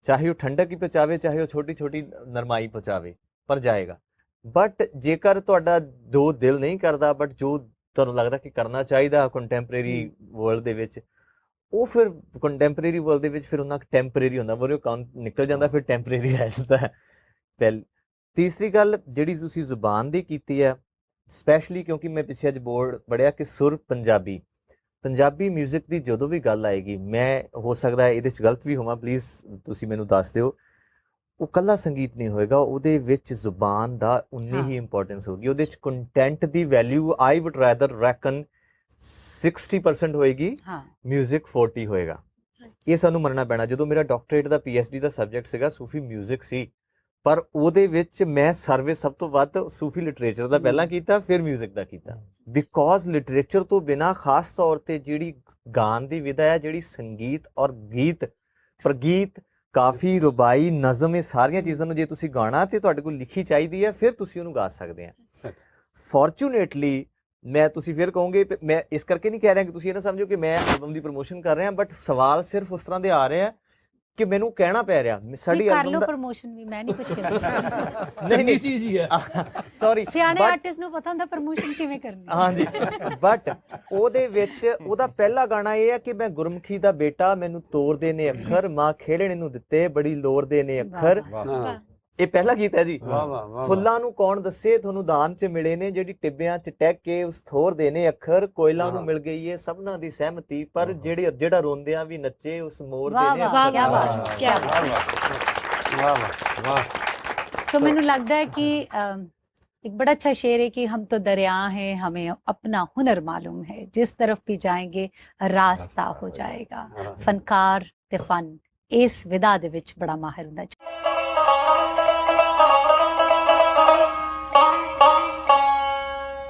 Speaker 4: ਚਾਹੇ ਉਹ ਠੰਡਕ ਹੀ ਪਹੁੰਚਾਵੇ ਚਾਹੇ ਉਹ ਛੋਟੀ ਛੋਟੀ ਨਰਮਾਈ ਪਹੁੰਚਾਵੇ ਪਰ ਜਾਏਗਾ। ਬਟ ਜੇਕਰ ਤੁਹਾਡਾ ਜੋ ਦਿਲ ਨਹੀਂ ਕਰਦਾ ਬਟ ਜੋ ਤੁਹਾਨੂੰ ਲੱਗਦਾ ਕਿ ਕਰਨਾ ਚਾਹੀਦਾ ਕੰਟੈਂਪਰੇਰੀ ਵਰਲਡ ਦੇ ਵਿੱਚ ਉਹ ਫਿਰ ਕੰਟੈਂਪਰੇਰੀ ਵਰਲਡ ਦੇ ਵਿੱਚ ਫਿਰ ਉਹਨਾਂ ਟੈਂਪਰੇਰੀ ਹੁੰਦਾ ਪਰ ਉਹ ਕੰਮ ਨਿਕਲ ਜਾਂਦਾ ਫਿਰ ਟੈਂਪਰੇਰੀ ਰਹਿ ਜਾਂਦਾ ਹੈ। ਪਹਿਲ ਤੀਸਰੀ ਗੱਲ ਜਿਹੜੀ ਤੁਸੀਂ ਜ਼ੁਬਾਨ ਦੀ ਕੀਤੀ ਹੈ ਸਪੈਸ਼ਲੀ ਕਿਉਂਕਿ ਮੈਂ ਪਿੱਛੇ ਅੱਜ ਬੋਰਡ ਪੜਿਆ ਕਿ ਸੁਰ ਪੰਜਾਬੀ ਪੰਜਾਬੀ 뮤직 ਦੀ ਜਦੋਂ ਵੀ ਗੱਲ ਆਏਗੀ ਮੈਂ ਹੋ ਸਕਦਾ ਹੈ ਇਹਦੇ ਚ ਗਲਤ ਵੀ ਹੋਵਾਂ ਪਲੀਜ਼ ਤੁਸੀਂ ਮੈਨੂੰ ਦੱਸ ਦਿਓ। ਉਹ ਕੱਲਾ ਸੰਗੀਤ ਨਹੀਂ ਹੋਏਗਾ ਉਹਦੇ ਵਿੱਚ ਜ਼ੁਬਾਨ ਦਾ ਉਨੀ
Speaker 1: ਹਾਂ।
Speaker 4: ਹੀ ਇੰਪੋਰਟੈਂਸ ਹੋਗੀ ਉਹਦੇ ਚ content the value I would rather reckon 60% ਹੋਏਗੀ
Speaker 1: ਹਾਂ
Speaker 4: 뮤직 40 ਹੋਏਗਾ ਇਹ ਸਾਨੂੰ ਮੰਨਣਾ ਪੈਣਾ ਜਦੋਂ ਮੇਰਾ ਡਾਕਟਰੇਟ ਦਾ ਪੀਐਚਡੀ ਦਾ ਸਬਜੈਕਟ ਸੀਗਾ ਸੂਫੀ 뮤직 ਸੀ ਪਰ ਉਹਦੇ ਵਿੱਚ ਮੈਂ ਸਰਵੇ ਸਭ ਤੋਂ ਵੱਧ ਸੂਫੀ ਲਿਟਰੇਚਰ ਦਾ ਪਹਿਲਾਂ ਕੀਤਾ ਫਿਰ 뮤직 ਦਾ ਕੀਤਾ ਬਿਕੋਜ਼ ਲਿਟਰੇਚਰ ਤੋਂ ਬਿਨਾ ਖਾਸ ਤੌਰ ਤੇ ਜਿਹੜੀ ਗਾਨ ਦੀ ਵਿਧਾ ਹੈ ਜਿਹੜੀ ਸੰਗੀਤ ਔਰ ਗੀਤ ਪ੍ਰਗੀਤ ਕਾਫੀ ਰੁਬਾਈ ਨਜ਼ਮ ਇਹ ਸਾਰੀਆਂ ਚੀਜ਼ਾਂ ਨੂੰ ਜੇ ਤੁਸੀਂ ਗਾਣਾ ਤੇ ਤੁਹਾਡੇ ਕੋਲ ਲਿਖੀ ਚਾਹੀਦੀ ਹੈ ਫਿਰ ਤੁਸੀਂ ਉਹਨੂੰ ਗਾ ਸਕਦੇ ਆ। ਫੋਰਚੂਨੇਟਲੀ ਮੈਂ ਤੁਸੀਂ ਫਿਰ ਕਹੋਗੇ ਮੈਂ ਇਸ ਕਰਕੇ ਨਹੀਂ ਕਹਿ ਰਿਹਾ ਕਿ ਤੁਸੀਂ ਇਹ ਨਾ ਸਮਝੋ ਕਿ ਮੈਂ ਐਲਬਮ ਦੀ ਪ੍ਰੋਮੋਸ਼ਨ ਕਰ ਰਿਹਾ ਬਟ ਸਵਾਲ ਸਿਰਫ ਉਸ ਤਰ੍ਹਾਂ ਦੇ ਆ ਰਹੇ ਆ ਕਿ ਮੈਨੂੰ ਕਹਿਣਾ ਪੈ ਰਿਹਾ। ਸਾਡੀ
Speaker 1: ਨਹੀਂ ਕਰ ਲਓ
Speaker 4: ਦਾ
Speaker 1: ਪ੍ਰਮੋਸ਼ਨ ਵੀ ਮੈਂ ਨਹੀਂ ਕੁਝ ਕਹਿੰਦੀ।
Speaker 4: ਨਹੀਂ ਨਹੀਂ।
Speaker 5: ਚੀਜ਼ ਹੀ ਹੈ।
Speaker 4: ਸੌਰੀ
Speaker 1: ਸਿਆਣੇ ਆਰਟਿਸਟ ਨੂੰ ਪਤਾ ਹੁੰਦਾ ਪ੍ਰਮੋਸ਼ਨ ਕਿਵੇਂ ਕਰਨੀ। ਹੈ।
Speaker 4: ਹਾਂਜੀ। ਬਟ ਉਹਦੇ ਵਿੱਚ ਉਹਦਾ ਪਹਿਲਾ ਗਾਣਾ ਇਹ ਹੈ ਕਿ ਮੈਂ ਗੁਰਮੁਖੀ ਦਾ ਬੇਟਾ ਮੈਨੂੰ ਤੋਰਦੇ ਨੇ ਅੱਖਰ ਮਾਂ ਖੇੜਣੇ ਨੂੰ ਦਿੱਤੇ ਬੜੀ ਲੋੜਦੇ ਨੇ ਅੱਖਰ। ਇਹ ਪਹਿਲਾ ਗੀਤ ਹੈ ਜੀ
Speaker 3: ਵਾਹ ਵਾਹ ਵਾਹ
Speaker 4: ਫੁੱਲਾਂ ਨੂੰ ਕੌਣ ਦੱਸੇ ਤੁਹਾਨੂੰ ਦਾਨ ਚ ਮਿਲੇ ਨੇ ਜਿਹੜੀ ਟਿੱਬਿਆਂ ਚ ਟਹਿ ਕੇ ਉਸ ਥੋਰ ਦੇ ਨੇ ਅੱਖਰ ਕੋਇਲਾ ਨੂੰ
Speaker 3: ਹਾਂ।
Speaker 4: ਮਿਲ ਗਈ ਏ ਸਭਨਾਂ ਦੀ ਸਹਿਮਤੀ ਪਰ ਜਿਹੜੇ ਜਿਹੜਾ ਰੋਂਦਿਆਂ ਵੀ ਨੱਚੇ ਉਸ ਮੋਰ ਦੇ
Speaker 1: ਵਾਹ
Speaker 4: ਨੇ
Speaker 1: ਵਾਹ
Speaker 4: ਅੱਖਰ।
Speaker 1: ਕੀ
Speaker 7: ਵਾਹ,
Speaker 1: ਬਾਤ
Speaker 7: ਕਿਆ
Speaker 1: ਕੀ
Speaker 3: ਵਾਹ ਵਾਹ ਵਾਹ ਵਾਹ ਵਾਹ
Speaker 1: तो मैंने लगता है कि अम, एक बड़ा अच्छा शेर है कि हम तो दरिया हैं हमें अपना हुनर मालूम है जिस तरफ भी जाएंगे रास्ता हो जाएगा
Speaker 3: ਹਾਂ
Speaker 1: ਫਨਕਾਰ ਤੇ ਫਨ ਇਸ ਵਿਦਾ ਦੇ ਵਿੱਚ ਬੜਾ ਮਾਹਿਰ ਹੁੰਦਾ